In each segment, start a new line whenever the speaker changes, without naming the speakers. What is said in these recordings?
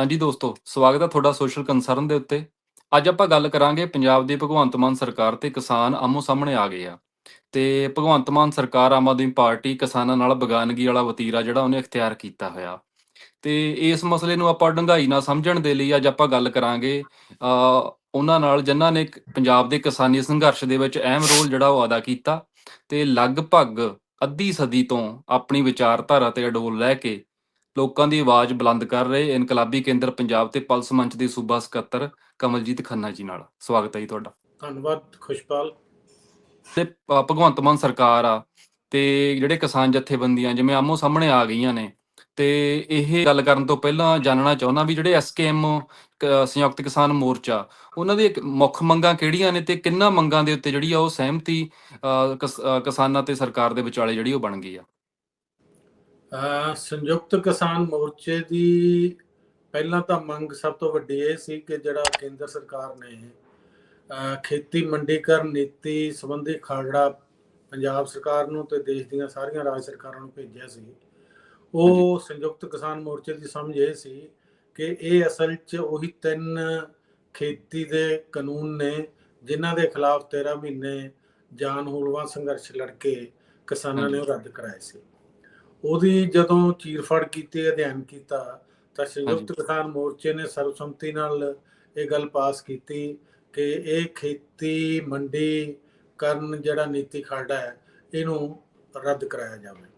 ਹਾਂਜੀ ਦੋਸਤੋ, ਸਵਾਗਤ ਹੈ ਤੁਹਾਡਾ ਸੋਸ਼ਲ ਕੰਸਰਨ ਦੇ ਉੱਤੇ। ਅੱਜ ਆਪਾਂ ਗੱਲ ਕਰਾਂਗੇ ਪੰਜਾਬ ਦੀ ਭਗਵੰਤ ਮਾਨ ਸਰਕਾਰ ਤੇ ਕਿਸਾਨ ਆਮੋ ਸਾਹਮਣੇ ਆ ਗਏ ਆ। ਤੇ ਭਗਵੰਤ ਮਾਨ ਸਰਕਾਰ ਆਮ ਆਦਮੀ ਪਾਰਟੀ ਕਿਸਾਨਾਂ ਨਾਲ ਬਗਾਨਗੀ ਵਾਲਾ ਵਤੀਰਾ ਜਿਹੜਾ ਉਹਨੇ ਇਖਤਿਆਰ ਕੀਤਾ ਹੋਇਆ। ਤੇ ਇਸ ਮਸਲੇ ਨੂੰ ਆਪਾਂ ਡੂੰਘਾਈ ਨਾਲ ਸਮਝਣ ਦੇ ਲਈ ਅੱਜ ਆਪਾਂ ਗੱਲ ਕਰਾਂਗੇ ਉਹਨਾਂ ਨਾਲ ਜਿਨ੍ਹਾਂ ਨੇ ਪੰਜਾਬ ਦੇ ਕਿਸਾਨੀ ਸੰਘਰਸ਼ ਦੇ ਵਿੱਚ ਅਹਿਮ ਰੋਲ ਜਿਹੜਾ ਉਹ ਅਦਾ ਕੀਤਾ। ਤੇ ਲਗਭਗ ਅੱਧੀ ਸਦੀ ਤੋਂ ਆਪਣੀ ਵਿਚਾਰਧਾਰਾ ਤੇ ਅਡੋਲ ਲੈ ਕੇ ਲੋਕਾਂ ਦੀ ਆਵਾਜ਼ ਬੁਲੰਦ ਕਰ ਰਹੇ ਇਨਕਲਾਬੀ ਕੇਂਦਰ ਪੰਜਾਬ ਤੇ ਪਲਸ ਮੰਚ ਦੇ ਸੂਬਾ ਸਕੱਤਰ ਕਮਲਜੀਤ ਖੰਨਾ ਜੀ ਨਾਲ। ਸਵਾਗਤ ਹੈ ਜੀ ਤੁਹਾਡਾ।
ਧੰਨਵਾਦ ਖੁਸ਼ਪਾਲ।
ਤੇ ਭਗਵੰਤ ਮਾਨ ਸਰਕਾਰ ਆ ਤੇ ਜਿਹੜੇ ਕਿਸਾਨ ਜਥੇਬੰਦੀਆਂ ਜਿਵੇਂ ਆਮੋ ਸਾਹਮਣੇ ਆ ਗਈਆਂ ਨੇ ਤੇ ਇਹ ਗੱਲ ਕਰਨ ਤੋਂ ਪਹਿਲਾਂ ਜਾਣਨਾ ਚਾਹੁੰਦਾ ਵੀ ਜਿਹੜੇ ਐਸਕੇਐਮ ਸੰਯੁਕਤ ਕਿਸਾਨ ਮੋਰਚਾ ਉਹਨਾਂ ਦੀ ਮੁੱਖ ਮੰਗਾਂ ਕਿਹੜੀਆਂ ਨੇ ਤੇ ਕਿੰਨਾ ਮੰਗਾਂ ਦੇ ਉੱਤੇ ਜਿਹੜੀ ਆ ਉਹ ਸਹਿਮਤੀ ਕਿਸਾਨਾਂ ਤੇ ਸਰਕਾਰ ਦੇ ਵਿਚਾਲੇ ਜਿਹੜੀ ਉਹ ਬਣ ਗਈ ਆ?
ਸੰਯੁਕਤ ਕਿਸਾਨ ਮੋਰਚੇ ਦੀ ਪਹਿਲਾਂ ਤਾਂ ਮੰਗ ਸਭ ਤੋਂ ਵੱਡੀ ਇਹ ਸੀ ਕਿ ਜਿਹੜਾ ਕੇਂਦਰ ਸਰਕਾਰ ਨੇ ਖੇਤੀ ਮੰਡੀਕਰਨ ਨੀਤੀ ਸੰਬੰਧੀ ਖਾੜਾ ਪੰਜਾਬ ਸਰਕਾਰ ਨੂੰ ਤੇ ਦੇਸ਼ ਦੀਆਂ ਸਾਰੀਆਂ ਰਾਜ ਸਰਕਾਰਾਂ ਨੂੰ ਭੇਜਿਆ ਸੀ। ਉਹ ਸੰਯੁਕਤ ਕਿਸਾਨ ਮੋਰਚੇ ਦੀ ਸਮਝ ਇਹ ਸੀ ਕਿ ਇਹ ਅਸਲ 'ਚ ਉਹੀ ਤਿੰਨ ਖੇਤੀ ਦੇ ਕਾਨੂੰਨ ਨੇ ਜਿਨ੍ਹਾਂ ਦੇ ਖਿਲਾਫ 13 ਮਹੀਨੇ ਜਾਨ ਹੂਲਵਾ ਸੰਘਰਸ਼ ਲੜ ਕੇ ਕਿਸਾਨਾਂ ਨੇ ਉਹ ਰੱਦ ਕਰਾਏ ਸੀ। ਉਹਦੀ ਜਦੋਂ ਚੀਰਫੜ ਕੀਤੀ ਅਧਿਐਨ ਕੀਤਾ ਤਾਂ ਸੰਯੁਕਤ ਕਿਸਾਨ ਮੋਰਚੇ ਨੇ ਸਰਬਸੰਮਤੀ ਨਾਲ ਇਹ ਗੱਲ ਪਾਸ ਕੀਤੀ ਕਿ ਇਹ ਖੇਤੀ ਮੰਡੀ ਕਰਨ ਜਿਹੜਾ ਨੀਤੀ ਖਰੜਾ ਹੈ ਇਹਨੂੰ ਰੱਦ ਕਰਾਇਆ ਜਾਵੇ।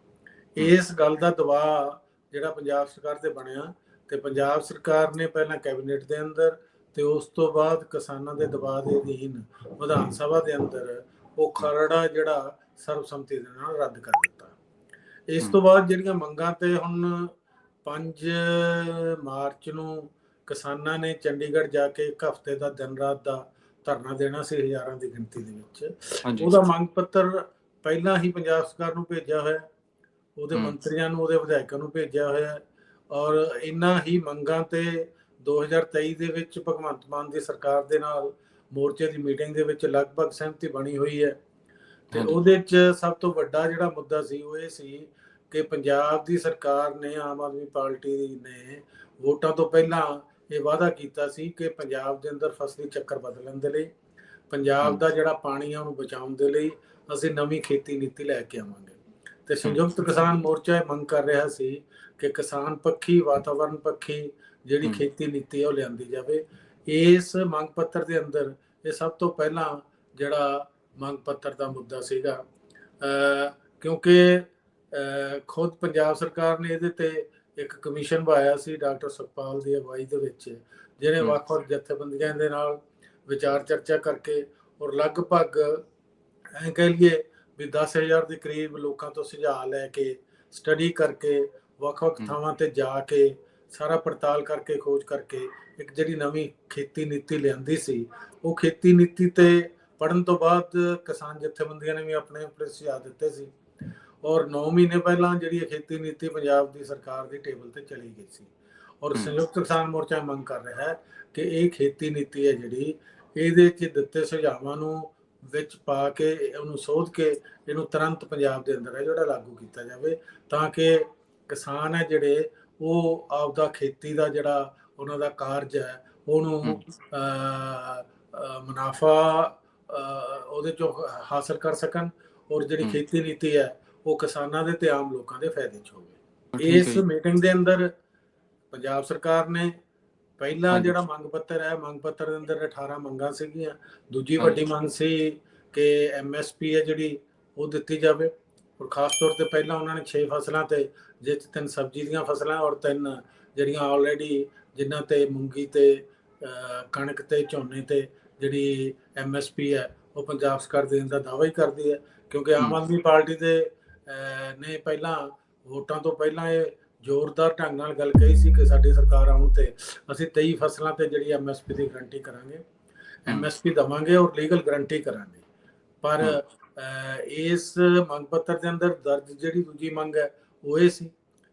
ਇਸ ਗੱਲ ਦਾ ਦਬਾਅ ਜਿਹੜਾ ਪੰਜਾਬ ਸਰਕਾਰ ਤੇ ਬਣਿਆ ਤੇ ਪੰਜਾਬ ਸਰਕਾਰ ਨੇ ਪਹਿਲਾਂ ਕੈਬਨਿਟ ਦੇ ਅੰਦਰ ਤੇ ਉਸ ਤੋਂ ਬਾਅਦ ਕਿਸਾਨਾਂ ਦੇ ਦਬਾਅ ਦੇ ਅਧੀਨ ਵਿਧਾਨ ਸਭਾ ਦੇ ਅੰਦਰ ਉਹ ਖਰੜਾ ਜਿਹੜਾ ਸਰਬਸੰਮਤੀ ਦੇ ਨਾਲ ਰੱਦ ਕਰ ਦਿੱਤਾ। ਇਸ ਤੋਂ ਬਾਅਦ ਜਿਹੜੀਆਂ ਮੰਗਾਂ ਤੇ ਹੁਣ 5 ਮਾਰਚ ਨੂੰ ਕਿਸਾਨਾਂ ਨੇ ਚੰਡੀਗੜ੍ਹ ਜਾ ਕੇ ਇੱਕ ਹਫ਼ਤੇ ਦਾ ਦਿਨ ਰਾਤ ਦਾ ਧਰਨਾ ਦੇਣਾ ਸੀ ਹਜ਼ਾਰਾਂ ਦੀ ਗਿਣਤੀ ਦੇ ਵਿੱਚ ਉਹਦਾ ਮੰਗ ਪੱਤਰ ਪਹਿਲਾਂ ਹੀ ਪੰਜਾਬ ਸਰਕਾਰ ਨੂੰ ਭੇਜਿਆ ਹੋਇਆ ਹੈ। ਉਹਦੇ। ਮੰਤਰੀਆਂ ਨੂੰ ਉਹਦੇ ਵਿਧਾਇਕਾਂ ਨੂੰ ਭੇਜਿਆ ਹੋਇਆ ਹੈ ਔਰ ਇਨ੍ਹਾਂ ਹੀ ਮੰਗਾਂ ਤੇ 2023 ਦੇ ਵਿੱਚ ਭਗਵੰਤ ਮਾਨ ਦੀ ਸਰਕਾਰ ਦੇ ਨਾਲ ਮੋਰਚੇ ਦੀ ਮੀਟਿੰਗ ਦੇ ਵਿੱਚ ਲਗਭਗ ਸਹਿਮਤੀ ਬਣੀ ਹੋਈ ਹੈ ਤੇ। ਉਹਦੇ 'ਚ ਸਭ ਤੋਂ ਵੱਡਾ ਜਿਹੜਾ ਮੁੱਦਾ ਸੀ ਉਹ ਇਹ ਸੀ ਕਿ ਪੰਜਾਬ ਦੀ ਸਰਕਾਰ ਨੇ ਆਮ ਆਦਮੀ ਪਾਰਟੀ ਨੇ ਵੋਟਾਂ ਤੋਂ ਪਹਿਲਾਂ ਇਹ ਵਾਅਦਾ ਕੀਤਾ ਸੀ ਕਿ ਪੰਜਾਬ ਦੇ ਅੰਦਰ ਫਸਲੀ ਚੱਕਰ ਬਦਲਣ ਦੇ ਲਈ ਪੰਜਾਬ। ਦਾ ਜਿਹੜਾ ਪਾਣੀ ਆ ਉਹਨੂੰ ਬਚਾਉਣ ਦੇ ਲਈ ਅਸੀਂ ਨਵੀਂ ਖੇਤੀ ਨੀਤੀ ਲੈ ਕੇ ਆਵਾਂਗੇ ਤੇ ਸੰਯੁਕਤ ਕਿਸਾਨ ਮੋਰਚਾ ਇਹ ਮੰਗ ਕਰ ਰਿਹਾ ਸੀ ਕਿ ਕਿਸਾਨ ਪੱਖੀ ਵਾਤਾਵਰਣ ਪੱਖੀ ਜਿਹੜੀ। ਖੇਤੀ ਨੀਤੀ ਉਹ ਲਿਆਂਦੀ ਜਾਵੇ ਇਸ ਮੰਗ ਪੱਤਰ ਦੇ ਅੰਦਰ ਇਹ ਸਭ ਤੋਂ ਪਹਿਲਾਂ ਜਿਹੜਾ ਮੰਗ ਪੱਤਰ ਦਾ ਮੁੱਦਾ ਸੀਗਾ ਕਿਉਂਕਿ ਖੁਦ ਪੰਜਾਬ ਸਰਕਾਰ ਨੇ ਇਹਦੇ ਤੇ ਇੱਕ ਕਮਿਸ਼ਨ ਪਾਇਆ ਸੀ ਡਾਕਟਰ ਸੁਖਪਾਲ ਦੀ ਅਗਵਾਈ ਦੇ ਵਿੱਚ ਜਿਹੜੇ। ਵੱਖ-ਵੱਖ ਜਥੇਬੰਦੀਆਂ ਦੇ ਨਾਲ ਵਿਚਾਰ ਚਰਚਾ ਕਰਕੇ ਔਰ ਲਗਭਗ ਐਂ ਕਹਿ ਲਈਏ ਵੀ 10000 ਦੇ ਕਰੀਬ ਲੋਕਾਂ ਤੋਂ ਸੁਝਾਅ ਲੈ ਕੇ ਸਟੱਡੀ ਕਰਕੇ ਵੱਖ-ਵੱਖ। ਥਾਵਾਂ ਤੇ ਜਾ ਕੇ ਸਾਰਾ ਪੜਤਾਲ ਕਰਕੇ ਖੋਜ ਕਰਕੇ ਇੱਕ ਜਿਹੜੀ ਨਵੀਂ ਖੇਤੀ ਨੀਤੀ ਲਿਆਂਦੀ ਸੀ ਉਹ ਖੇਤੀ ਨੀਤੀ ਤੇ ਪੜਨ ਤੋਂ ਬਾਅਦ ਕਿਸਾਨ ਜਥੇਬੰਦੀਆਂ ਨੇ ਵੀ ਆਪਣੇ ਆਪਣੇ ਸੁਝਾਅ ਦਿੱਤੇ ਸੀ ਔਰ 9 ਮਹੀਨੇ ਪਹਿਲਾਂ ਜਿਹੜੀ ਖੇਤੀ ਨੀਤੀ ਪੰਜਾਬ ਦੀ ਸਰਕਾਰ ਦੀ ਟੇਬਲ ਤੇ ਚਲੀ ਗਈ ਸੀ ਔਰ। ਸੰਯੁਕਤ ਕਿਸਾਨ ਮੋਰਚਾ ਮੰਗ ਕਰ ਰਿਹਾ ਹੈ ਕਿ ਇਹ ਖੇਤੀ ਨੀਤੀ ਹੈ ਜਿਹੜੀ ਇਹਦੇ 'ਚ ਦਿੱਤੇ ਸੁਝਾਵਾਂ ਨੂੰ ਵਿੱਚ ਪਾ ਕੇ ਉਹਨੂੰ ਸੋਧ ਕੇ ਇਹਨੂੰ ਤੁਰੰਤ ਪੰਜਾਬ ਦੇ ਅੰਦਰ ਹੈ ਜਿਹੜਾ ਲਾਗੂ ਕੀਤਾ ਜਾਵੇ ਤਾਂ ਕਿ ਕਿਸਾਨ ਹੈ ਜਿਹੜੇ ਉਹ ਆਪਦਾ ਖੇਤੀ ਦਾ ਜਿਹੜਾ ਉਹਨਾਂ ਦਾ ਕਾਰਜ ਹੈ ਉਹਨੂੰ ਮੁਨਾਫਾ ਉਹਦੇ ਚੋਂ ਹਾਸਲ ਕਰ ਸਕਣ ਔਰ ਜਿਹੜੀ। ਖੇਤੀ ਨੀਤੀ ਹੈ ਉਹ ਕਿਸਾਨਾਂ ਦੇ ਤੇ ਆਮ ਲੋਕਾਂ ਦੇ ਫਾਇਦੇ 'ਚ ਹੋਵੇ ਇਸ। ਮੀਟਿੰਗ ਦੇ ਅੰਦਰ ਪੰਜਾਬ ਸਰਕਾਰ ਨੇ ਪਹਿਲਾ। ਜਿਹੜਾ ਮੰਗ ਪੱਤਰ ਹੈ ਮੰਗ ਪੱਤਰ ਦੇ ਅੰਦਰ 18 ਮੰਗਾਂ ਸੀਗੀਆਂ ਦੂਜੀ। ਵੱਡੀ ਮੰਗ ਸੀ ਕਿ ਐਮਐਸਪੀ ਹੈ ਜਿਹੜੀ ਉਹ ਦਿੱਤੀ ਜਾਵੇ ਔਰ ਖਾਸ ਤੌਰ ਤੇ ਪਹਿਲਾਂ ਉਹਨਾਂ ਨੇ 6 ਫਸਲਾਂ ਤੇ 'ਚ ਤਿੰਨ ਸਬਜ਼ੀ ਦੀਆਂ ਫਸਲਾਂ ਔਰ ਤਿੰਨ ਜਿਹੜੀਆਂ ਆਲਰੇਡੀ ਜਿਨ੍ਹਾਂ ਤੇ ਮੂੰਗੀ ਤੇ ਕਣਕ ਤੇ ਝੋਨੇ ਤੇ ਜਿਹੜੀ ਐਮਐਸਪੀ ਹੈ ਉਹ ਪੰਜਾਬ ਸਰਕਾਰ ਦੇਣ ਦਾ ਦਾਅਵਾ ਹੀ ਕਰਦੀ ਹੈ ਕਿਉਂਕਿ ਆਮ। ਆਦਮੀ ਪਾਰਟੀ ਦੇ ਨੇ ਪਹਿਲਾਂ ਵੋਟਾਂ ਤੋਂ ਪਹਿਲਾਂ ਇਹ ਜ਼ੋਰਦਾਰ ਢੰਗ ਨਾਲ ਗੱਲ ਕਹੀ ਸੀ ਕਿ ਸਾਡੀ ਸਰਕਾਰ ਆਉਣ ਤੇ ਅਸੀਂ 23 ਫਸਲਾਂ ਤੇ ਜਿਹੜੀ ਐਮਐਸਪੀ ਦੀ ਗਰੰਟੀ ਕਰਾਂਗੇ ਐਮਐਸਪੀ ਦਵਾਂਗੇ ਔਰ ਲੀਗਲ ਗਰੰਟੀ ਕਰਾਂਗੇ ਪਰ ਇਸ ਮੰਗ ਪੱਤਰ ਦੇ ਅੰਦਰ ਦਰਜ ਜਿਹੜੀ ਦੂਜੀ ਮੰਗ ਹੈ ਉਹ ਇਹ ਸੀ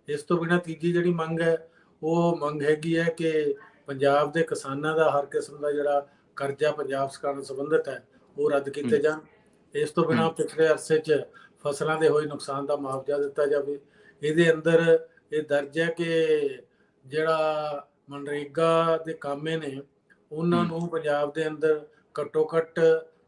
ਇਸ ਤੋਂ ਬਿਨਾਂ ਤੀਜੀ ਜਿਹੜੀ ਮੰਗ ਹੈ ਉਹ ਮੰਗ ਹੈਗੀ ਹੈ ਕਿ ਪੰਜਾਬ ਦੇ ਕਿਸਾਨਾਂ ਦਾ ਹਰ ਕਿਸਮ ਦਾ ਜਿਹੜਾ ਕਰਜ਼ਾ ਪੰਜਾਬ ਸਰਕਾਰ ਨਾਲ ਸੰਬੰਧਿਤ ਹੈ ਉਹ ਰੱਦ ਕੀਤੇ। ਜਾਣ ਇਸ ਤੋਂ ਬਿਨਾਂ। ਪਿਛਲੇ ਅਰਸੇ 'ਚ ਫਸਲਾਂ ਦੇ ਹੋਏ ਨੁਕਸਾਨ ਦਾ ਮੁਆਵਜ਼ਾ ਦਿੱਤਾ ਜਾਵੇ। ਇਹਦੇ ਅੰਦਰ ਇਹ ਦਰਜ ਹੈ ਕਿ ਜਿਹੜਾ ਮਨਰੇਗਾ ਦੇ ਕਾਮੇ ਨੇ ਉਹਨਾਂ। ਨੂੰ ਪੰਜਾਬ ਦੇ ਅੰਦਰ ਘੱਟੋ ਘੱਟ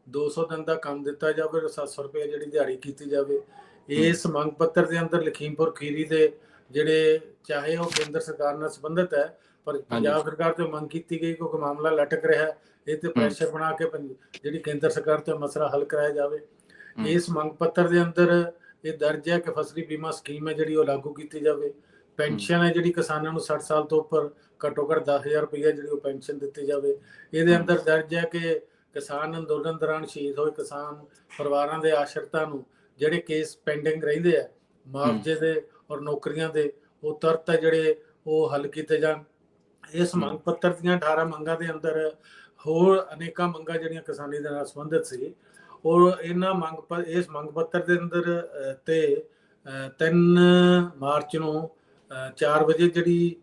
200 ਦਿਨ ਦਾ ਕੰਮ ਦਿੱਤਾ ਜਾਵੇ ਔਰ 700 ਰੁਪਏ ਜਿਹੜੀ ਦਿਹਾੜੀ ਕੀਤੀ ਜਾਵੇ। ਇਸ ਮੰਗ ਪੱਤਰ ਦੇ ਅੰਦਰ ਲਖੀਮਪੁਰ ਖੀਰੀ ਦੇ ਜਿਹੜੇ ਚਾਹੇ ਉਹ ਕੇਂਦਰ ਸਰਕਾਰ ਨਾਲ ਸੰਬੰਧਿਤ ਹੈ ਪਰ ਪੰਜਾਬ ਸਰਕਾਰ ਤੋਂ ਮੰਗ ਕੀਤੀ ਗਈ ਕਿਉਂਕਿ ਮਾਮਲਾ ਲਟਕ ਰਿਹਾ ਹੈ ਇਹ ਤੇ ਪ੍ਰੈਸ਼ਰ ਬਣਾ ਕੇ ਜਿਹੜੀ ਕੇਂਦਰ ਸਰਕਾਰ ਤੋਂ ਮਸਲਾ ਹੱਲ ਕਰਾਇਆ ਜਾਵੇ। ਇਸ ਮੰਗ ਪੱਤਰ ਦੇ ਅੰਦਰ ਇਹ ਦਰਜ ਹੈ ਕਿ ਫਸਲੀ ਬੀਮਾ ਸਕੀਮ ਹੈ ਜਿਹੜੀ ਉਹ ਲਾਗੂ ਕੀਤੀ ਜਾਵੇ। ਪੈਨਸ਼ਨ ਹੈ ਜਿਹੜੀ ਕਿਸਾਨਾਂ ਨੂੰ 60 ਸਾਲ ਤੋਂ ਉੱਪਰ ਘੱਟੋ ਘੱਟ 10000 ਰੁਪਏ ਜਿਹੜੀ ਉਹ ਪੈਨਸ਼ਨ ਦਿੱਤੀ ਜਾਵੇ। ਇਹਦੇ ਅੰਦਰ ਦਰਜ ਹੈ ਕਿ ਕਿਸਾਨ ਅੰਦੋਲਨ ਦੌਰਾਨ ਸ਼ਹੀਦ ਹੋਏ ਕਿਸਾਨ ਪਰਿਵਾਰਾਂ ਦੇ ਆਸ਼ਰਿਤਾਂ ਨੂੰ ਜਿਹੜੇ ਕੇਸ ਪੈਂਡਿੰਗ ਰਹਿੰਦੇ ਆ ਮੁਆਵਜ਼ੇ ਦੇ ਔਰ ਨੌਕਰੀਆਂ ਦੇ ਉਹ ਤੁਰਤ ਹੈ ਜਿਹੜੇ ਉਹ ਹੱਲ ਕੀਤੇ ਜਾਣ। ਇਸ ਮੰਗ ਪੱਤਰ ਦੀਆਂ 18 ਮੰਗਾਂ ਦੇ ਅੰਦਰ ਹੋਰ ਅਨੇਕਾਂ ਮੰਗਾਂ ਜਿਹੜੀਆਂ ਕਿਸਾਨੀ ਦੇ ਨਾਲ ਸੰਬੰਧਿਤ ਸੀ ਔਰ ਇਹਨਾਂ ਮੰਗ ਇਸ ਮੰਗ ਪੱਤਰ ਦੇ ਅੰਦਰ ਤੇ 3 ਮਾਰਚ ਨੂੰ 4 ਵਜੇ ਜਿਹੜੀ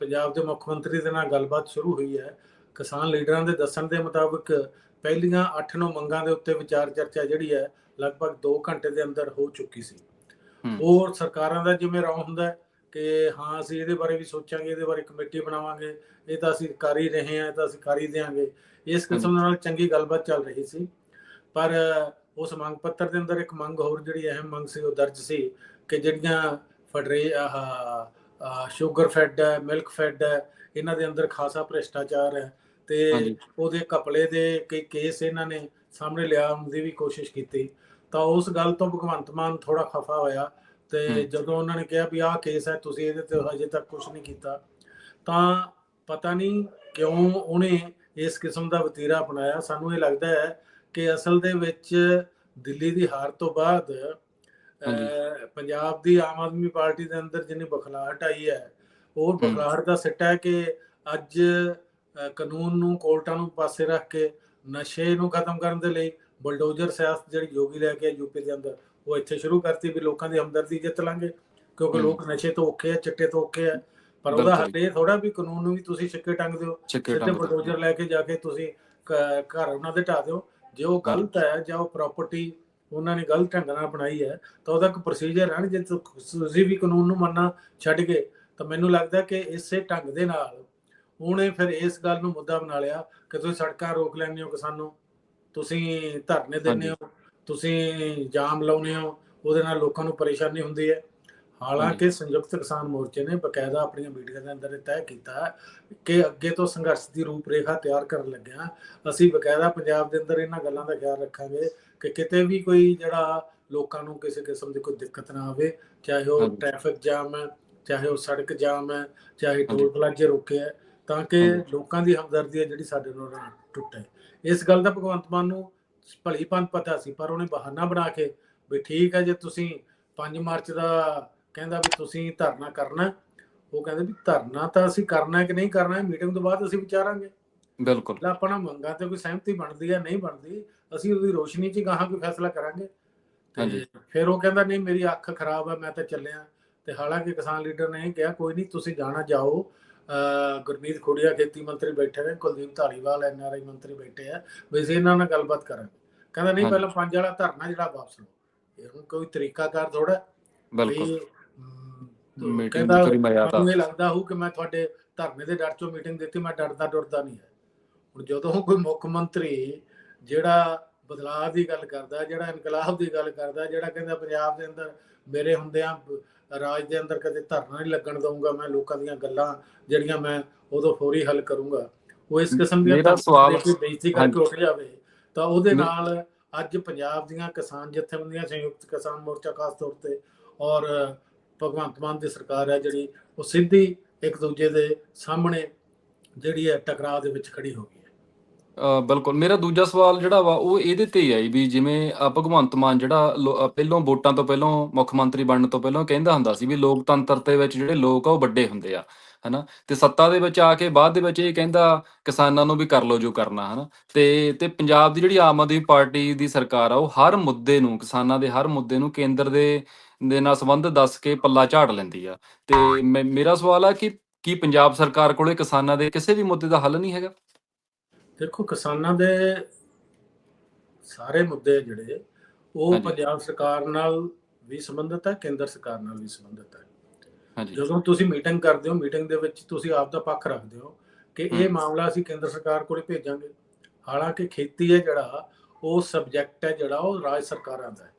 ਪੰਜਾਬ ਦੇ ਮੁੱਖ ਮੰਤਰੀ ਦੇ ਨਾਲ ਗੱਲਬਾਤ ਸ਼ੁਰੂ ਹੋਈ ਹੈ ਕਿਸਾਨ ਲੀਡਰਾਂ ਦੇ ਦੱਸਣ ਦੇ ਮੁਤਾਬਕ ਪਹਿਲੀਆਂ 8-9 ਮੰਗਾਂ ਦੇ ਉੱਤੇ ਵਿਚਾਰ ਚਰਚਾ ਜਿਹੜੀ ਹੈ ਲਗਭਗ 2 ਘੰਟੇ ਦੇ ਅੰਦਰ ਹੋ ਚੁੱਕੀ ਸੀ। ਹੋਰ ਸਰਕਾਰਾਂ ਦਾ ਜਿਵੇਂ ਰੌ ਹੁੰਦਾ ਹੈ ਕਿ ਹਾਂ ਅਸੀਂ ਇਹਦੇ ਬਾਰੇ ਵੀ ਸੋਚਾਂਗੇ ਇਹਦੇ ਬਾਰੇ ਕਮੇਟੀ ਬਣਾਵਾਂਗੇ ਇਹ ਤਾਂ ਅਸੀਂ ਕਰ ਹੀ ਰਹੇ ਹਾਂ ਇਹ ਤਾਂ ਅਸੀਂ ਕਰ ਹੀ ਦਿਆਂਗੇ। ਇਸ ਕਿਸਮ ਨਾਲ ਚੰਗੀ ਗੱਲਬਾਤ ਚੱਲ ਰਹੀ ਸੀ। ਪਰ ਉਸ ਮੰਗ ਪੱਤਰ ਦੇ ਅੰਦਰ ਇੱਕ ਮੰਗ ਹੋਰ ਜਿਹੜੀ ਅਹਿਮ ਮੰਗ ਸੀ ਉਹ ਦਰਜ ਸੀ ਕਿ ਜਿਹੜੀਆਂ ਫਡਰੇ ਆਹ ਸ਼ੂਗਰ ਫੈਡ ਹੈ ਮਿਲਕ ਫੈਡ ਹੈ ਇਹਨਾਂ ਦੇ ਅੰਦਰ ਖਾਸਾ ਭ੍ਰਿਸ਼ਟਾਚਾਰ ਹੈ ਤੇ। ਉਹਦੇ ਕਪੜੇ ਦੇ ਕਈ ਕੇਸ ਇਹਨਾਂ ਨੇ ਸਾਹਮਣੇ ਲਿਆਉਣ ਦੀ ਵੀ ਕੋਸ਼ਿਸ਼ ਕੀਤੀ ਤਾਂ ਉਸ ਗੱਲ ਤੋਂ ਭਗਵੰਤ ਮਾਨ ਥੋੜਾ ਖਫਾ ਹੋਇਆ ਤੇ। ਜਦੋਂ ਉਹਨਾਂ ਨੇ ਕਿਹਾ ਵੀ ਆਹ ਕੇਸ ਹੈ ਤੁਸੀਂ ਇਹਦੇ ਤੇ ਹਜੇ ਤੱਕ ਕੁਝ ਨਹੀਂ ਕੀਤਾ ਤਾਂ ਪਤਾ ਨਹੀਂ ਕਿਉਂ ਉਹਨੇ ਇਸ ਕਿਸਮ ਦਾ ਵਤੀਰਾ ਅਪਣਾਇਆ ਸਾਨੂੰ ਇਹ ਲੱਗਦਾ ਹੈ ਕਿ ਅਸਲ ਦੇ ਵਿੱਚ ਦਿੱਲੀ ਦੀ ਹਾਰ ਤੋਂ ਬਾਅਦ ਪੰਜਾਬ ਦੀ ਆਮ ਆਦਮੀ ਪਾਰਟੀ ਦੇ ਅੰਦਰ ਜਿੰਨੀ ਬਖਲਾਹਟ ਆਈ ਹੈ ਉਹ ਬਖਲਾਹਟ ਦਾ ਸਿੱਟਾ ਹੈ ਕਿ ਅੱਜ ਕਾਨੂੰਨ ਨੂੰ ਕੋਰਟਾਂ ਨੂੰ ਪਾਸੇ ਰੱਖ ਕੇ ਨਸ਼ੇ ਨੂੰ ਖਤਮ ਕਰਨ ਦੇ ਲਈ ਬਲਡੋਜ਼ਰ ਸਿਆਸਤ ਜਿਹੜੀ ਯੋਗੀ ਲੈ ਕੇ ਯੂਪੀ ਦੇ ਅੰਦਰ ਉਹ ਇੱਥੇ ਸ਼ੁਰੂ ਕਰਤੀ ਵੀ ਲੋਕਾਂ ਦੀ ਹਮਦਰਦੀ ਜਿੱਤ ਲਾਂਗੇ ਕਿਉਂਕਿ। ਲੋਕ ਨਸ਼ੇ ਤੋਂ ਔਖੇ ਆ ਚਿੱਟੇ ਤੋਂ ਔਖੇ ਆ ਪਰ ਉਹਦਾ। ਹੱਲ ਇਹ ਥੋੜਾ ਵੀ ਕਾਨੂੰਨ ਨੂੰ ਵੀ ਤੁਸੀਂ ਸਿੱਕੇ ਟੰਗ ਦਿਓ ਸਿੱਧੇ ਬਲਡੋਜ਼ਰ ਲੈ ਕੇ ਜਾ ਕੇ ਤੁਸੀਂ ਘਰ ਉਹਨਾਂ ਦੇ ਢਾ ਦਿਓ ਜੇ ਉਹ ਗਲਤ ਹੈ ਜਾਂ ਉਹ ਪ੍ਰਾਪਰਟੀ ਉਹਨਾਂ ਨੇ ਗਲਤ ਢੰਗ ਨਾਲ ਬਣਾਈ ਹੈ ਤਾਂ ਉਹਦਾ ਇੱਕ ਪ੍ਰੋਸੀਜਰ ਹੈ ਨਾ ਜੇ ਤੁਸੀਂ ਵੀ ਕਾਨੂੰਨ ਨੂੰ ਮੰਨਣਾ ਛੱਡ ਗਏ ਤਾਂ ਮੈਨੂੰ ਲੱਗਦਾ ਕਿ ਇਸੇ ਢੰਗ ਦੇ ਨਾਲ ਉਹਨੇ ਫਿਰ ਇਸ ਗੱਲ ਨੂੰ ਮੁੱਦਾ ਬਣਾ ਲਿਆ ਕਿ ਤੁਸੀਂ ਸੜਕਾਂ ਰੋਕ ਲੈਂਦੇ ਹੋ ਕਿਸਾਨੋਂ ਤੁਸੀਂ ਧਰਨੇ ਦਿੰਦੇ ਹੋ ਤੁਸੀਂ ਜਾਮ ਲਾਉਂਦੇ ਹੋ ਉਹਦੇ ਨਾਲ ਲੋਕਾਂ ਨੂੰ ਪਰੇਸ਼ਾਨੀ ਹੁੰਦੀ ਹੈ। ਹਾਲਾਂਕਿ ਸੰਯੁਕਤ ਕਿਸਾਨ ਮੋਰਚੇ ਨੇ ਬਕਾਇਦਾ ਆਪਣੀਆਂ ਮੀਟਿੰਗਾਂ ਦੇ ਅੰਦਰ ਇਹ ਤੈਅ ਕੀਤਾ ਕਿ ਅੱਗੇ ਤੋਂ ਸੰਘਰਸ਼ ਦੀ ਰੂਪਰੇਖਾ ਤਿਆਰ ਕਰਨ ਲੱਗਿਆ ਅਸੀਂ ਬਕਾਇਦਾ ਪੰਜਾਬ ਦੇ ਅੰਦਰ ਇਹਨਾਂ ਗੱਲਾਂ ਦਾ ਖਿਆਲ ਰੱਖਾਂਗੇ ਕਿ ਕਿਤੇ ਵੀ ਕੋਈ ਜਿਹੜਾ ਲੋਕਾਂ ਨੂੰ ਕਿਸੇ ਕਿਸਮ ਦੀ ਕੋਈ ਦਿੱਕਤ ਨਾ ਆਵੇ ਚਾਹੇ ਉਹ। ਟ੍ਰੈਫਿਕ ਜਾਮ ਹੈ ਚਾਹੇ ਉਹ ਸੜਕ ਜਾਮ ਹੈ ਚਾਹੇ। ਟੋਲ ਪਲਾਜ਼ੇ ਰੁਕੇ ਹੈ ਤਾਂ ਕਿ। ਲੋਕਾਂ ਦੀ ਹਮਦਰਦੀ ਹੈ ਜਿਹੜੀ ਸਾਡੇ ਨਾਲ ਟੁੱਟੇ ਇਸ ਗੱਲ ਦਾ ਭਗਵੰਤ ਮਾਨ ਨੂੰ ਭਲੀ ਪੰਤ ਪਤਾ ਸੀ ਪਰ ਉਹਨੇ ਬਹਾਨਾ ਬਣਾ ਕੇ ਵੀ ਠੀਕ ਹੈ ਜੇ ਤੁਸੀਂ 5 ਮਾਰਚ ਦਾ ਕਹਿੰਦਾ ਵੀ ਤੁਸੀਂ ਧਰਨਾ ਕਰਨਾ। ਉਹ ਕਹਿੰਦੇ ਵੀ ਧਰਨਾ ਤਾਂ ਅਸੀਂ ਕਰਨਾ ਹੈ ਕਿ ਨਹੀਂ ਕਰਨਾ ਹੈ ਮੀਟਿੰਗ ਤੋਂ ਬਾਅਦ ਅਸੀਂ ਵਿਚਾਰਾਂਗੇ।
ਬਿਲਕੁਲ।
ਲੈ ਆਪਣਾ ਮੰਗਾਂ ਤੇ ਕੋਈ ਸਹਿਮਤੀ ਬਣਦੀ ਹੈ ਨਹੀਂ ਬਣਦੀ ਅਸੀਂ ਉਹਦੀ ਰੋਸ਼ਨੀ 'ਚ ਗਾਹਾਂ ਕੋਈ ਫੈਸਲਾ ਕਰਾਂਗੇ।
ਹਾਂਜੀ।
ਫਿਰ ਉਹ ਕਹਿੰਦਾ ਨਹੀਂ ਮੇਰੀ ਅੱਖ ਖਰਾਬ ਹੈ ਮੈਂ ਤਾਂ ਚੱਲਿਆ। ਤੇ ਹਾਲਾਂਕਿ ਕਿਸਾਨ ਲੀਡਰ ਨੇ ਇਹ ਕਿਹਾ ਕੋਈ ਨਹੀਂ ਤੁਸੀਂ ਜਾਣਾ ਜਾਓ। ਗੁਰਮੀਤ ਖੋੜੀਆ ਖੇਤੀ ਮੰਤਰੀ ਬੈਠੇ ਨੇ ਕੁਲਦੀਪ ਧਾਲੀਵਾਲ ਐਨਆਰਆਈ ਮੰਤਰੀ ਬੈਠੇ ਆ। ਵੀ ਅਸੀਂ ਇਹਨਾਂ ਨਾਲ ਗੱਲਬਾਤ ਕਰਾਂਗੇ। ਕਹਿੰਦਾ ਨਹੀਂ। ਪਹਿਲਾਂ ਪੰਜ ਵਾਲਾ ਧਰਨਾ ਜਿਹੜਾ ਵਾਪਸ ਲਓ। ਇਹ ਕੋਈ ਤਰੀਕਾਕਾਰ ਥੋੜਾ
ਬਿਲਕੁਲ।
ਮੀਟਿੰਗ
ਦੀ ਕੋਈ ਮਰਿਆਦਾ
ਮੈਨੂੰ ਇਹ ਲੱਗਦਾ ਹੋ ਕਿ ਮੈਂ ਤੁਹਾਡੇ ਧਰਨੇ ਦੇ ਡਰ ਚੋਂ ਮੀਟਿੰਗ ਦਿੱਤੀ ਮੈਂ ਡਰਦਾ ਡਰਦਾ ਨਹੀਂ ਹੈ ਹੁਣ ਜਦੋਂ ਕੋਈ ਮੁੱਖ ਮੰਤਰੀ ਜਿਹੜਾ ਬਦਲਾਅ ਦੀ ਗੱਲ ਕਰਦਾ ਜਿਹੜਾ ਇਨਕਲਾਬ ਦੀ ਗੱਲ ਕਰਦਾ ਜਿਹੜਾ ਕਹਿੰਦਾ ਪੰਜਾਬ ਦੇ ਅੰਦਰ ਮੇਰੇ ਹੁੰਦਿਆਂ ਰਾਜ ਦੇ ਅੰਦਰ ਕਦੇ ਧਰਨਾ ਨਹੀਂ ਲੱਗਣ ਦਊਂਗਾ ਮੈਂ ਲੋਕਾਂ ਦੀਆਂ ਗੱਲਾਂ ਜਿਹੜੀਆਂ ਮੈਂ ਉਦੋਂ ਫੌਰੀ ਹੱਲ ਕਰੂੰਗਾ ਉਹ ਇਸ ਕਿਸਮ ਦੀਆਂ
ਮੇਰਾ ਸਵਾਲ-
ਦੇ ਬੇਇੱਜ਼ਤੀ ਕਰਕੇ। ਉੱਠ ਜਾਵੇ ਤਾਂ ਉਹਦੇ
ਮੇ-
ਨਾਲ ਅੱਜ ਪੰਜਾਬ ਦੀਆਂ ਕਿਸਾਨ ਜਥੇਬੰਦੀਆਂ ਸੰਯੁਕਤ ਕਿਸਾਨ ਮੋਰਚਾ ਖਾਸ ਤੌਰ ਤੇ ਔਰ ਭਗਵੰਤ ਮਾਨ ਦੀ ਸਰਕਾਰ ਹੈ ਜਿਹੜੀ ਉਹ ਸਿੱਧੀ ਇੱਕ ਦੂਜੇ ਦੇ ਸਾਹਮਣੇ ਜਿਹੜੀ ਹੈ ਟਕਰਾਅ ਦੇ ਵਿੱਚ ਖੜੀ ਹੋ ਗਈ
ਬਿਲਕੁਲ। ਮੇਰਾ ਦੂਜਾ ਸਵਾਲ ਜਿਹੜਾ ਵਾ, ਉਹ ਇਹਦੇ ਤੇ ਹੀ ਆਈ ਵੀ ਜਿਵੇਂ ਭਗਵੰਤ ਮਾਨ ਜਿਹੜਾ ਲੋ- ਵੋਟਾਂ ਤੋਂ ਪਹਿਲਾਂ ਮੁੱਖ ਮੰਤਰੀ ਬਣਨ ਤੋਂ ਪਹਿਲਾਂ ਕਹਿੰਦਾ ਹੁੰਦਾ ਸੀ ਵੀ ਲੋਕਤੰਤਰ ਦੇ ਵਿੱਚ ਜਿਹੜੇ ਲੋਕ ਆ ਉਹ ਵੱਡੇ ਹੁੰਦੇ ਆ, ਹਨਾ? ਤੇ ਸੱਤਾ ਦੇ ਵਿੱਚ ਆ ਕੇ ਬਾਅਦ ਦੇ ਵਿੱਚ ਇਹ ਕਹਿੰਦਾ ਕਿਸਾਨਾਂ ਨੂੰ ਵੀ ਕਰ ਲੋ ਜੋ ਕਰਨਾ, ਹਨਾ? ਤੇ ਤੇ ਪੰਜਾਬ ਦੀ ਜਿਹੜੀ ਆਮ ਆਦਮੀ ਪਾਰਟੀ ਦੀ ਸਰਕਾਰ ਆ, ਉਹ ਹਰ ਮੁੱਦੇ ਨੂੰ, ਕਿਸਾਨਾਂ ਦੇ ਹਰ ਮੁੱਦੇ ਨੂੰ ਕੇਂਦਰ ਦੇ ਦੇ ਨਾਲ ਸੰਬੰਧ ਦੱਸ ਕੇ ਪੱਲਾ ਝਾੜ ਲੈਂਦੀ ਆ। ਤੇ ਮੇਰਾ ਸਵਾਲ ਆ ਕਿ ਕੀ ਪੰਜਾਬ ਸਰਕਾਰ ਕੋਲੇ ਕਿਸਾਨਾਂ ਦੇ ਕਿਸੇ ਵੀ ਮੁੱਦੇ ਦਾ ਹੱਲ ਨਹੀਂ ਹੈਗਾ?
ਦੇਖੋ ਕਿਸਾਨਾਂ ਦੇ ਸਾਰੇ ਮੁੱਦੇ ਜਿਹੜੇ ਉਹ। ਪੰਜਾਬ ਸਰਕਾਰ ਨਾਲ ਵੀ ਸੰਬੰਧਿਤ ਹੈ ਕੇਂਦਰ ਸਰਕਾਰ ਨਾਲ ਵੀ ਸੰਬੰਧਿਤ ਹੈ।
ਹਾਂਜੀ।
ਜਦੋਂ ਤੁਸੀਂ ਮੀਟਿੰਗ ਕਰਦੇ ਹੋ ਮੀਟਿੰਗ ਦੇ ਵਿੱਚ ਤੁਸੀਂ ਆਪ ਦਾ ਪੱਖ ਰੱਖਦੇ ਹੋ ਕਿ ਇਹ। ਮਾਮਲਾ ਅਸੀਂ ਕੇਂਦਰ ਸਰਕਾਰ ਕੋਲੇ ਭੇਜਾਂਗੇ। ਹਾਲਾਂਕਿ ਖੇਤੀ ਹੈ ਜਿਹੜਾ ਉਹ ਸਬਜੈਕਟ ਹੈ ਜਿਹੜਾ ਉਹ ਰਾਜ ਸਰਕਾਰਾਂ ਦਾ ਹੈ।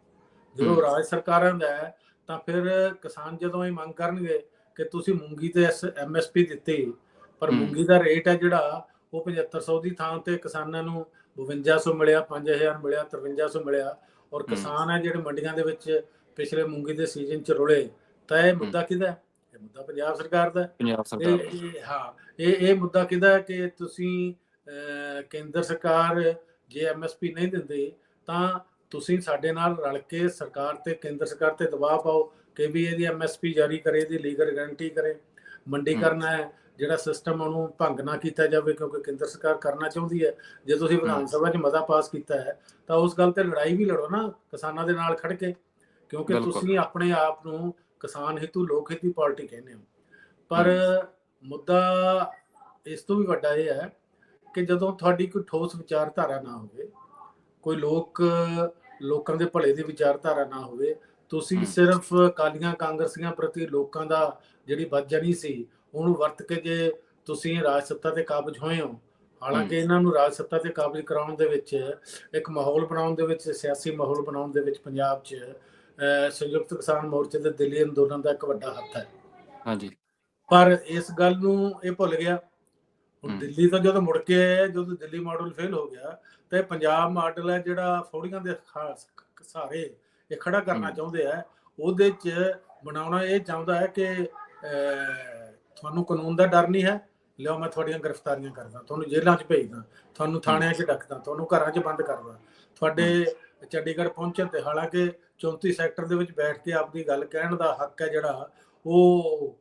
ਜਦੋਂ। ਰਾਜ ਸਰਕਾਰਾਂ ਦਾ ਹੈ ਤਾਂ ਫਿਰ ਕਿਸਾਨ ਜਦੋਂ ਇਹ ਮੰਗ ਕਰਨਗੇ ਕਿ ਤੁਸੀਂ ਮੂੰਗੀ ਤੇ ਐਮਐਸਪੀ ਦਿੱਤੀ ਪਰ। ਮੂੰਗੀ ਦਾ ਰੇਟ ਹੈ ਜਿਹੜਾ ਉਹ 7500 ਦੀ ਥਾਂ ਤੇ ਕਿਸਾਨਾਂ ਨੂੰ 5200 ਮਿਲਿਆ 5000 ਮਿਲਿਆ 5300 ਮਿਲਿਆ ਔਰ ਕਿਸਾਨ ਹੈ ਜਿਹੜੇ ਮੰਡੀਆਂ ਦੇ ਵਿੱਚ ਪਿਛਲੇ ਮੂੰਗੀ ਦੇ ਸੀਜ਼ਨ ਚ ਰੁਲੇ ਤਾਂ ਇਹ ਮੁੱਦਾ ਕਿਹਦਾ? ਇਹ ਮੁੱਦਾ ਪੰਜਾਬ ਸਰਕਾਰ ਦਾ ਹੈ।
ਪੰਜਾਬ ਸਰਕਾਰ
ਹਾਂ ਇਹ ਇਹ ਮੁੱਦਾ ਕਿਹਦਾ ਕਿ ਤੁਸੀਂ ਕੇਂਦਰ ਸਰਕਾਰ ਜੇ ਐਮਐਸਪੀ ਨਹੀਂ ਦਿੰਦੀ ਤਾਂ ਤੁਸੀਂ ਸਾਡੇ ਨਾਲ ਰਲ ਕੇ ਸਰਕਾਰ ਤੇ ਕੇਂਦਰ ਸਰਕਾਰ ਤੇ ਦਬਾਅ ਪਾਓ ਕਿ ਵੀ ਇਹਦੀ ਐਮਐਸਪੀ ਜਾਰੀ ਕਰੇ ਇਹਦੀ ਲੀਗਲ ਗਾਰੰਟੀ ਕਰੇ। ਮੰਡੀਕਰਨ ਹੈ ਜਿਹੜਾ ਸਿਸਟਮ ਉਹਨੂੰ ਭੰਗ ਨਾ ਕੀਤਾ ਜਾਵੇ ਕਿਉਂਕਿ ਕੇਂਦਰ ਸਰਕਾਰ ਕਰਨਾ ਚਾਹੁੰਦੀ ਹੈ। ਜੇ ਤੁਸੀਂ ਵਿਧਾਨ। ਸਭਾ 'ਚ ਮਤਾ ਪਾਸ ਕੀਤਾ ਹੈ ਤਾਂ ਉਸ ਗੱਲ ਤੇ ਲੜਾਈ ਵੀ ਲੜੋ ਨਾ ਕਿਸਾਨਾਂ ਦੇ ਨਾਲ ਖੜ ਕੇ। ਕਿਉਂਕਿ। ਤੁਸੀਂ ਆਪਣੇ ਆਪ ਨੂੰ ਕਿਸਾਨ ਹਿੱਤੂ ਲੋਕ ਹਿੱਤੀ ਪਾਰਟੀ ਕਹਿੰਦੇ ਹੋ। ਪਰ ਮੁੱਦਾ ਇਸ ਤੋਂ ਵੀ ਵੱਡਾ ਇਹ ਹੈ ਕਿ ਜਦੋਂ ਤੁਹਾਡੀ ਕੋਈ ਠੋਸ ਵਿਚਾਰਧਾਰਾ ਨਾ ਹੋਵੇ ਕੋਈ ਲੋਕ ਲੋਕਾਂ ਦੇ ਭਲੇ ਦੀ ਵਿਚਾਰਧਾਰਾ ਨਾ ਹੋਵੇ। ਤੁਸੀਂ। ਸਿਰਫ ਕਾਲੀਆਂ ਕਾਂਗਰਸੀਆਂ ਪ੍ਰਤੀ ਲੋਕਾਂ ਦਾ ਜਿਹੜੀ ਵੱਜਣੀ ਸੀ ਉਹਨੂੰ ਵਰਤ ਕੇ ਜੇ ਤੁਸੀਂ ਰਾਜ ਸੱਤਾ ਤੇ ਕਾਬਜ ਹੋਏ ਹੋ ਹਾਲਾਂਕਿ ਇਹਨਾਂ ਨੂੰ ਰਾਜ ਸੱਤਾ ਤੇ ਕਾਬਜ ਕਰਾਉਣ ਦੇ ਵਿੱਚ ਇੱਕ ਮਾਹੌਲ ਬਣਾਉਣ ਦੇ ਵਿੱਚ ਸਿਆਸੀ ਮਾਹੌਲ ਬਣਾਉਣ ਦੇ ਵਿੱਚ ਪੰਜਾਬ 'ਚ ਸੰਯੁਕਤ ਕਿਸਾਨ ਮੋਰਚੇ ਦੇ ਦਿੱਲੀ ਅੰਦੋਲਨ ਦਾ ਇੱਕ ਵੱਡਾ ਹੱਥ ਹੈ।
ਹਾਂਜੀ।
ਪਰ ਇਸ ਗੱਲ ਨੂੰ ਇਹ ਭੁੱਲ ਗਿਆ। ਹੁਣ। ਦਿੱਲੀ ਤੋਂ ਜਦੋਂ ਮੁੜ ਕੇ ਜਦੋਂ ਦਿੱਲੀ ਮਾਡਲ ਫੇਲ ਹੋ ਗਿਆ ਤੇ ਪੰਜਾਬ ਮਾਡਲ ਹੈ ਜਿਹੜਾ ਫੌੜੀਆਂ ਦੇ ਖਾਸ ਸਾਰੇ ਇਹ ਖੜਾ ਕਰਨਾ। ਚਾਹੁੰਦੇ ਆ ਉਹਦੇ ਚ ਬਣਾਉਣਾ ਇਹ ਚਾਹੁੰਦਾ ਹੈ ਕਿ ਤੁਹਾਨੂੰ ਕਾਨੂੰਨ ਦਾ ਡਰ ਨਹੀਂ ਹੈ ਲਿਓ ਮੈਂ ਤੁਹਾਡੀਆਂ ਗ੍ਰਿਫਤਾਰੀਆਂ ਕਰਦਾ ਤੁਹਾਨੂੰ ਜੇਲ੍ਹਾਂ 'ਚ ਭੇਜਦਾ ਤੁਹਾਨੂੰ ਥਾਣਿਆਂ 'ਚ ਡੱਕਦਾ ਤੁਹਾਨੂੰ ਘਰਾਂ 'ਚ ਬੰਦ ਕਰਦਾ ਤੁਹਾਡੇ ਚੰਡੀਗੜ੍ਹ ਪਹੁੰਚਣ ਤੇ ਹਾਲਾਂਕਿ 34 ਸੈਕਟਰ ਦੇ ਵਿੱਚ ਬੈਠ ਕੇ ਆਪਦੀ ਗੱਲ ਕਹਿਣ ਦਾ ਹੱਕ ਹੈ ਜਿਹੜਾ ਉਹ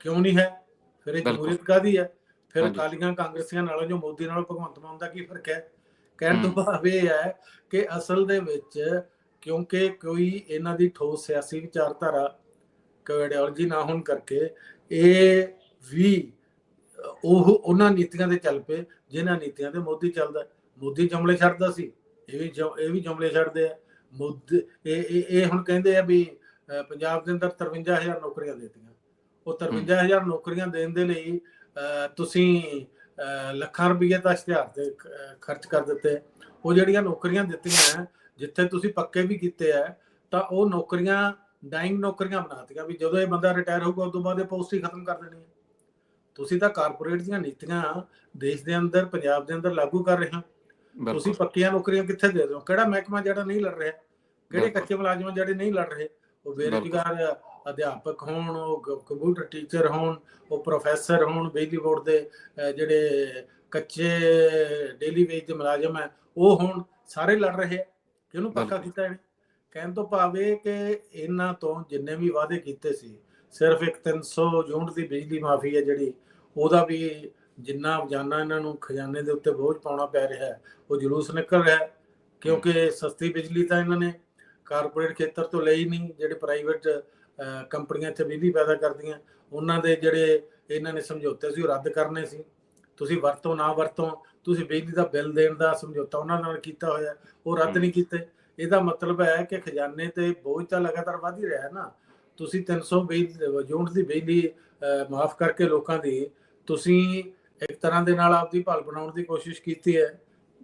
ਕਿਉਂ ਨਹੀਂ ਹੈ ਫਿਰ ਇਹ। ਜਮਹੂਰੀਅਤ ਕਾਦੀ ਹੈ ਫਿਰ। ਅਕਾਲੀਆਂ ਕਾਂਗਰਸੀਆਂ ਨਾਲੋਂ ਜੋ ਮੋਦੀ ਨਾਲੋਂ ਭਗਵੰਤ ਮਾਨ ਦਾ ਕੀ ਫ਼ਰਕ ਹੈ ਕਹਿਣ ਤੋਂ। ਭਾਵ ਇਹ ਹੈ ਕਿ ਅਸਲ ਦੇ ਵਿੱਚ ਕਿਉਂਕਿ ਕੋਈ ਇਹਨਾਂ ਦੀ ਠੋਸ ਸਿਆਸੀ ਵਿਚਾਰਧਾਰਾ ਆਈਡੀਓਲੋਜੀ ਨਾ ਹੋਣ ਕਰਕੇ ਇਹ ਵੀ ਉਹ ਉਹਨਾਂ ਨੀਤੀਆਂ ਤੇ ਚੱਲ ਪਏ ਜਿਨ੍ਹਾਂ ਨੀਤੀਆਂ ਤੇ ਮੋਦੀ ਚੱਲਦਾ। ਮੋਦੀ ਜਮਲੇ ਛੱਡਦਾ ਸੀ ਇਹ ਵੀ ਇਹ ਵੀ ਜਮਲੇ ਛੱਡਦੇ ਆ ਮੋਦੀ ਇਹ ਇਹ ਹੁਣ ਕਹਿੰਦੇ ਆ ਵੀ ਪੰਜਾਬ ਦੇ ਅੰਦਰ 53000 ਨੌਕਰੀਆਂ ਦੇਤੀਆਂ ਉਹ 53000 ਨੌਕਰੀਆਂ ਦੇਣ ਦੇ ਲਈ ਤੁਸੀਂ ਲੱਖਾਂ ਰੁਪਏ ਤਾਂ ਇਸ਼ਤਿਹਾਰ ਤੇ ਖਰਚ ਕਰ ਦਿੱਤੇ। ਉਹ ਜਿਹੜੀਆਂ ਨੌਕਰੀਆਂ ਦਿੱਤੀਆਂ ਜਿੱਥੇ ਤੁਸੀਂ ਪੱਕੇ ਵੀ ਕੀਤੇ ਆ ਤਾਂ ਉਹ ਨੌਕਰੀਆਂ ਡਾਈਂਗ ਨੌਕਰੀਆਂ ਬਣਾਤੀਆਂ ਵੀ ਜਦੋਂ ਇਹ ਬੰਦਾ ਰਿਟਾਇਰ ਹੋਊਗਾ ਉਸ ਤੋਂ ਬਾਅਦ ਇਹ ਪੋਸਟ ਹੀ ਖਤਮ ਕਰ ਦੇਣੀ ਹੈ ਤੁਸੀਂ ਤਾਂ ਕਾਰਪੋਰੇਟ ਦੀਆਂ ਨੀਤੀਆਂ ਦੇਸ਼ ਦੇ ਅੰਦਰ ਪੰਜਾਬ ਦੇ ਅੰਦਰ ਲਾਗੂ ਕਰ ਰਹੇ ਹੋ। ਤੁਸੀਂ ਪੱਕੀਆਂ ਨੌਕਰੀਆਂ ਕਿੱਥੇ ਦੇ ਦਿਓ ਕਿਹੜਾ ਮਹਿਕਮਾ ਜਿਹੜਾ ਨਹੀਂ ਲੜ ਰਿਹਾ? ਕਿਹੜੇ। ਕੱਚੇ ਮੁਲਾਜ਼ਮ ਜਿਹੜੇ ਨਹੀਂ ਲੜ ਰਹੇ? ਉਹ ਬੇਰੁਜ਼ਗਾਰ ਅਧਿਆਪਕ ਹੋਣ ਉਹ ਕੰਪਿਊਟਰ ਟੀਚਰ ਹੋਣ ਉਹ ਪ੍ਰੋਫੈਸਰ ਹੋਣ ਬਿਜਲੀ ਬੋਰਡ ਦੇ ਜਿਹੜੇ ਕੱਚੇ ਡੇਲੀ ਵੇਜ ਦੇ ਮੁਲਾਜ਼ਮ ਹੈ ਉਹ ਹੁਣ ਸਾਰੇ ਲੜ ਰਹੇ ਆ। ਕਿਹਨੂੰ ਪੱਕਾ। ਕੀਤਾ ਇਹਨੇ? ਕਹਿਣ ਤੋਂ ਭਾਵੇਂ ਕਿ ਇਹਨਾਂ ਤੋਂ ਜਿੰਨੇ ਵੀ ਵਾਅਦੇ ਕੀਤੇ ਸੀ ਸਿਰਫ ਇੱਕ 300 ਯੂਨਿਟ ਦੀ ਬਿਜਲੀ ਮਾਫੀ ਹੈ ਜਿਹੜੀ ਉਹਦਾ ਵੀ ਜਿੰਨਾ ਰੋਜ਼ਾਨਾ ਇਹਨਾਂ ਨੂੰ ਖਜ਼ਾਨੇ ਦੇ ਉੱਤੇ ਬੋਝ ਪਾਉਣਾ ਪੈ ਰਿਹਾ ਹੈ ਉਹ ਜਲੂਸ ਨਿਕਲ ਰਿਹਾ ਹੈ ਕਿਉਂਕਿ ਸਸਤੀ ਬਿਜਲੀ ਤਾਂ ਇਹਨਾਂ ਨੇ ਕਾਰਪੋਰੇਟ ਖੇਤਰ ਤੋਂ ਲਈ ਨਹੀਂ ਜਿਹੜੇ ਪ੍ਰਾਈਵੇਟ ਕੰਪਨੀਆਂ ਇੱਥੇ ਬਿਜਲੀ ਪੈਦਾ ਕਰਦੀਆਂ। ਉਹਨਾਂ ਦੇ ਜਿਹੜੇ ਇਹਨਾਂ ਨੇ ਸਮਝੌਤੇ ਸੀ ਉਹ ਰੱਦ ਕਰਨੇ ਸੀ। ਤੁਸੀਂ ਵਰਤੋਂ ਨਾ ਵਰਤੋਂ ਤੁਸੀਂ ਬਿਜਲੀ ਦਾ ਬਿੱਲ ਦੇਣ ਦਾ ਸਮਝੌਤਾ ਉਹਨਾਂ ਨਾਲ ਕੀਤਾ ਹੋਇਆ ਉਹ ਰੱਦ। ਨਹੀਂ ਕੀਤੇ। ਇਹਦਾ ਮਤਲਬ ਹੈ ਕਿ ਖਜ਼ਾਨੇ ਤੇ ਬੋਝ ਤਾਂ ਲਗਾਤਾਰ ਵਧ ਹੀ ਰਿਹਾ ਹੈ ਨਾ। ਤੁਸੀਂ 300 ਬਿਜਲੀ ਯੂਨਿਟ ਦੀ ਬਿਜਲੀ ਮਾਫ ਕਰਕੇ ਲੋਕਾਂ ਦੀ ਤੁਸੀਂ ਇੱਕ ਤਰ੍ਹਾਂ ਦੇ ਨਾਲ ਆਪਦੀ ਭਲ ਬਣਾਉਣ ਦੀ ਕੋਸ਼ਿਸ਼ ਕੀਤੀ ਹੈ।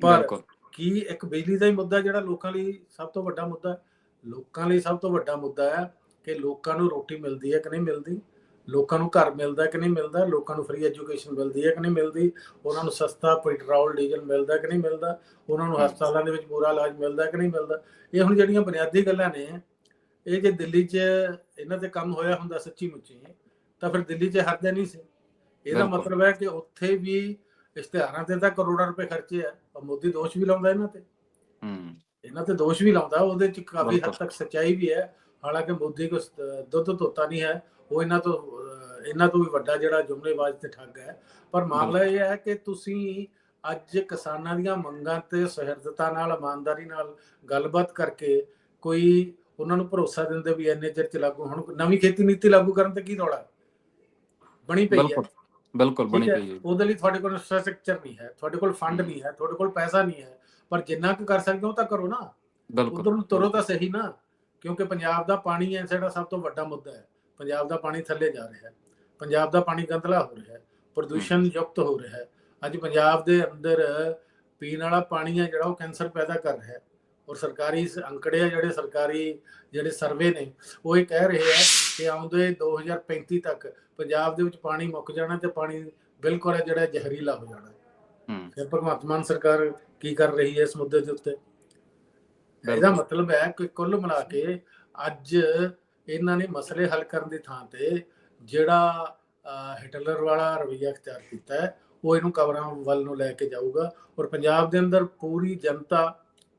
ਪਰ ਕੀ ਇੱਕ ਬਿਜਲੀ ਦਾ ਹੀ ਮੁੱਦਾ ਜਿਹੜਾ ਲੋਕਾਂ ਲਈ ਸਭ ਤੋਂ ਵੱਡਾ ਮੁੱਦਾ ਹੈ? ਲੋਕਾਂ ਲਈ ਸਭ ਤੋਂ ਵੱਡਾ ਮੁੱਦਾ ਹੈ ਕਿ ਲੋਕਾਂ ਨੂੰ ਰੋਟੀ ਮਿਲਦੀ ਹੈ ਕਿ ਨਹੀਂ ਮਿਲਦੀ? ਲੋਕਾਂ ਨੂੰ ਘਰ ਮਿਲਦਾ ਕਿ ਨਹੀਂ ਮਿਲਦਾ? ਲੋਕਾਂ ਨੂੰ ਫ੍ਰੀ ਐਜੂਕੇਸ਼ਨ ਮਿਲਦੀ ਹੈ ਕਿ ਨਹੀਂ ਮਿਲਦੀ? ਉਹਨਾਂ ਨੂੰ ਸਸਤਾ ਪੈਟਰੋਲ ਡੀਜ਼ਲ ਮਿਲਦਾ ਕਿ ਨਹੀਂ ਮਿਲਦਾ? ਉਹਨਾਂ ਨੂੰ। ਹਸਪਤਾਲਾਂ ਦੇ ਵਿੱਚ ਪੂਰਾ ਇਲਾਜ ਮਿਲਦਾ ਕਿ ਨਹੀਂ ਮਿਲਦਾ? ਇਹ ਹੁਣ ਜਿਹੜੀਆਂ ਬੁਨਿਆਦੀ ਗੱਲਾਂ ਨੇ ਇਹ ਜੇ ਦਿੱਲੀ 'ਚ ਇਹਨਾਂ ਤੇ ਕੰਮ ਹੋਇਆ ਹੁੰਦਾ ਸੱਚੀ ਮੁੱਚੀ ਤਾਂ ਫਿਰ ਦਿੱਲੀ 'ਚ ਹਰਦੇ ਨਹੀਂ ਸੀ। ਇਹਦਾ। ਮਤਲਬ ਹੈ ਕਿ ਉੱਥੇ ਵੀ ਇਸ਼ਤਿਹਾਰਾਂ ਤੇ ਤਾਂ ਕਰੋੜਾਂ ਰੁਪਏ ਖਰਚੇ ਆ ਪਰ ਮੋਦੀ ਦੋਸ਼ ਵੀ ਲਾਉਂਦਾ ਇਹਨਾਂ ਤੇ।
ਹੂੰ
ਇਹਨਾਂ ਤੇ ਦੋਸ਼ ਵੀ ਲਾਉਂਦਾ ਉਹਦੇ ਚ ਕਾਫੀ ਹੱਦ। ਤੱਕ ਸੱਚਾਈ ਵੀ ਹੈ। ਹਾਲਾਂਕਿ ਮੋਦੀ ਕੋ ਦੁੱਧ ਧੋਤਾ ਨਹੀਂ ਹੈ ਉਹ ਇਹਨਾਂ ਤੋਂ ਇਹਨਾਂ ਤੋਂ ਵੀ ਵੱਡਾ ਜਿਹੜਾ ਜੁਮਲੇਬਾਜ਼ ਤੇ ਠੱਗ ਹੈ। ਪਰ ਮਾਮਲਾ ਇਹ ਹੈ ਕਿ ਤੁਸੀਂ ਅੱਜ ਕਿਸਾਨਾਂ ਦੀਆਂ ਮੰਗਾਂ ਤੇ ਸਹਿਰਦਤਾ ਨਾਲ ਇਮਾਨਦਾਰੀ ਨਾਲ ਗੱਲਬਾਤ ਕਰਕੇ ਕੋਈ ਉਹਨਾਂ ਨੂੰ ਭਰੋਸਾ ਦਿੰਦੇ ਵੀ ਇੰਨੇ ਚਿਰ ਚ ਲਾਗੂ ਹੁਣ ਨਵੀਂ ਖੇਤੀ ਨੀਤੀ ਲਾਗੂ ਕਰਨ ਤੇ ਕੀ ਰੌਲਾ? ਬਣੀ ਪਈ ਹੈ।
ਬਿਲਕੁਲ ਬਣੀ? ਪਈ ਹੈ
ਉਹਦੇ ਲਈ ਤੁਹਾਡੇ ਕੋਲ ਇੰਫਰਾਸਟ੍ਰਕਚਰ ਨਹੀਂ ਹੈ ਤੁਹਾਡੇ ਕੋਲ ਫੰਡ। ਨਹੀਂ ਹੈ ਤੁਹਾਡੇ ਕੋਲ ਪੈਸਾ ਨਹੀਂ ਹੈ ਪਰ ਜਿੰਨਾ ਕੁ ਕਰ ਸਕਦੇ ਹੋ ਤਾਂ ਕਰੋ ਨਾ।
ਬਿਲਕੁਲ।
ਉਧਰ ਨੂੰ ਤੁਰੋ ਤਾਂ ਸਹੀ ਨਾ। ਕਿਉਂਕਿ ਪੰਜਾਬ ਦਾ ਪਾਣੀ ਹੈ ਜਿਹੜਾ ਸਭ ਤੋਂ ਵੱਡਾ ਮੁੱਦਾ ਹੈ। ਪੰਜਾਬ ਦਾ ਪਾਣੀ ਥੱਲੇ ਜਾ ਰਿਹਾ ਹੈ। ਪੰਜਾਬ ਦਾ ਪਾਣੀ ਗੰਦਲਾ ਹੋ ਰਿਹਾ ਹੈ ਪ੍ਰਦੂਸ਼ਣ ਯੁਕਤ ਹੋ ਰਿਹਾ ਹੈ। ਅੱਜ ਪੰਜਾਬ ਦੇ ਅੰਦਰ ਪੀਣ ਵਾਲਾ ਪਾਣੀ ਹੈ ਜਿਹੜਾ ਉਹ ਕੈਂਸਰ ਪੈਦਾ ਕਰ ਰਿਹਾ ਹੈ। ਔਰ ਸਰਕਾਰੀ ਅੰਕੜੇ ਆ ਜਿਹੜੇ ਸਰਕਾਰੀ ਜਿਹੜੇ ਸਰਵੇ ਨੇ ਉਹ ਇਹ ਕਹਿ ਰਹੇ ਆ ਕਿ ਆਉਂਦੇ 2035 ਤੱਕ ਪੰਜਾਬ ਦੇ ਵਿੱਚ ਪਾਣੀ ਮੁੱਕ ਜਾਣਾ ਤੇ ਪਾਣੀ ਬਿਲਕੁਲ ਜਿਹੜਾ ਜ਼ਹਿਰੀਲਾ ਹੋ ਜਾਣਾ।
ਹੂੰ।
ਫਿਰ ਭਗਵੰਤ ਮਾਨ ਸਰਕਾਰ ਕੀ ਕਰ ਰਹੀ ਹੈ ਇਸ ਮੁੱਦੇ ਦੇ ਉੱਤੇ? ਇਹਦਾ। ਮਤਲਬ ਹੈ ਕਿ ਕੁੱਲ ਮਿਲਾ ਕੇ ਅੱਜ ਇਹਨਾਂ ਨੇ ਮਸਲੇ ਹੱਲ ਕਰਨ ਦੀ ਥਾਂ ਤੇ ਜਿਹੜਾ ਹਿਟਲਰ ਵਾਲਾ ਰਵੱਈਆ ਅਖਤਿਆਰ ਕੀਤਾ ਹੈ ਉਹ ਇਹਨੂੰ ਕਬਰਾਂ ਵੱਲ ਨੂੰ ਲੈ ਕੇ ਜਾਊਗਾ ਔਰ ਪੰਜਾਬ ਦੇ ਅੰਦਰ ਪੂਰੀ ਜਨਤਾ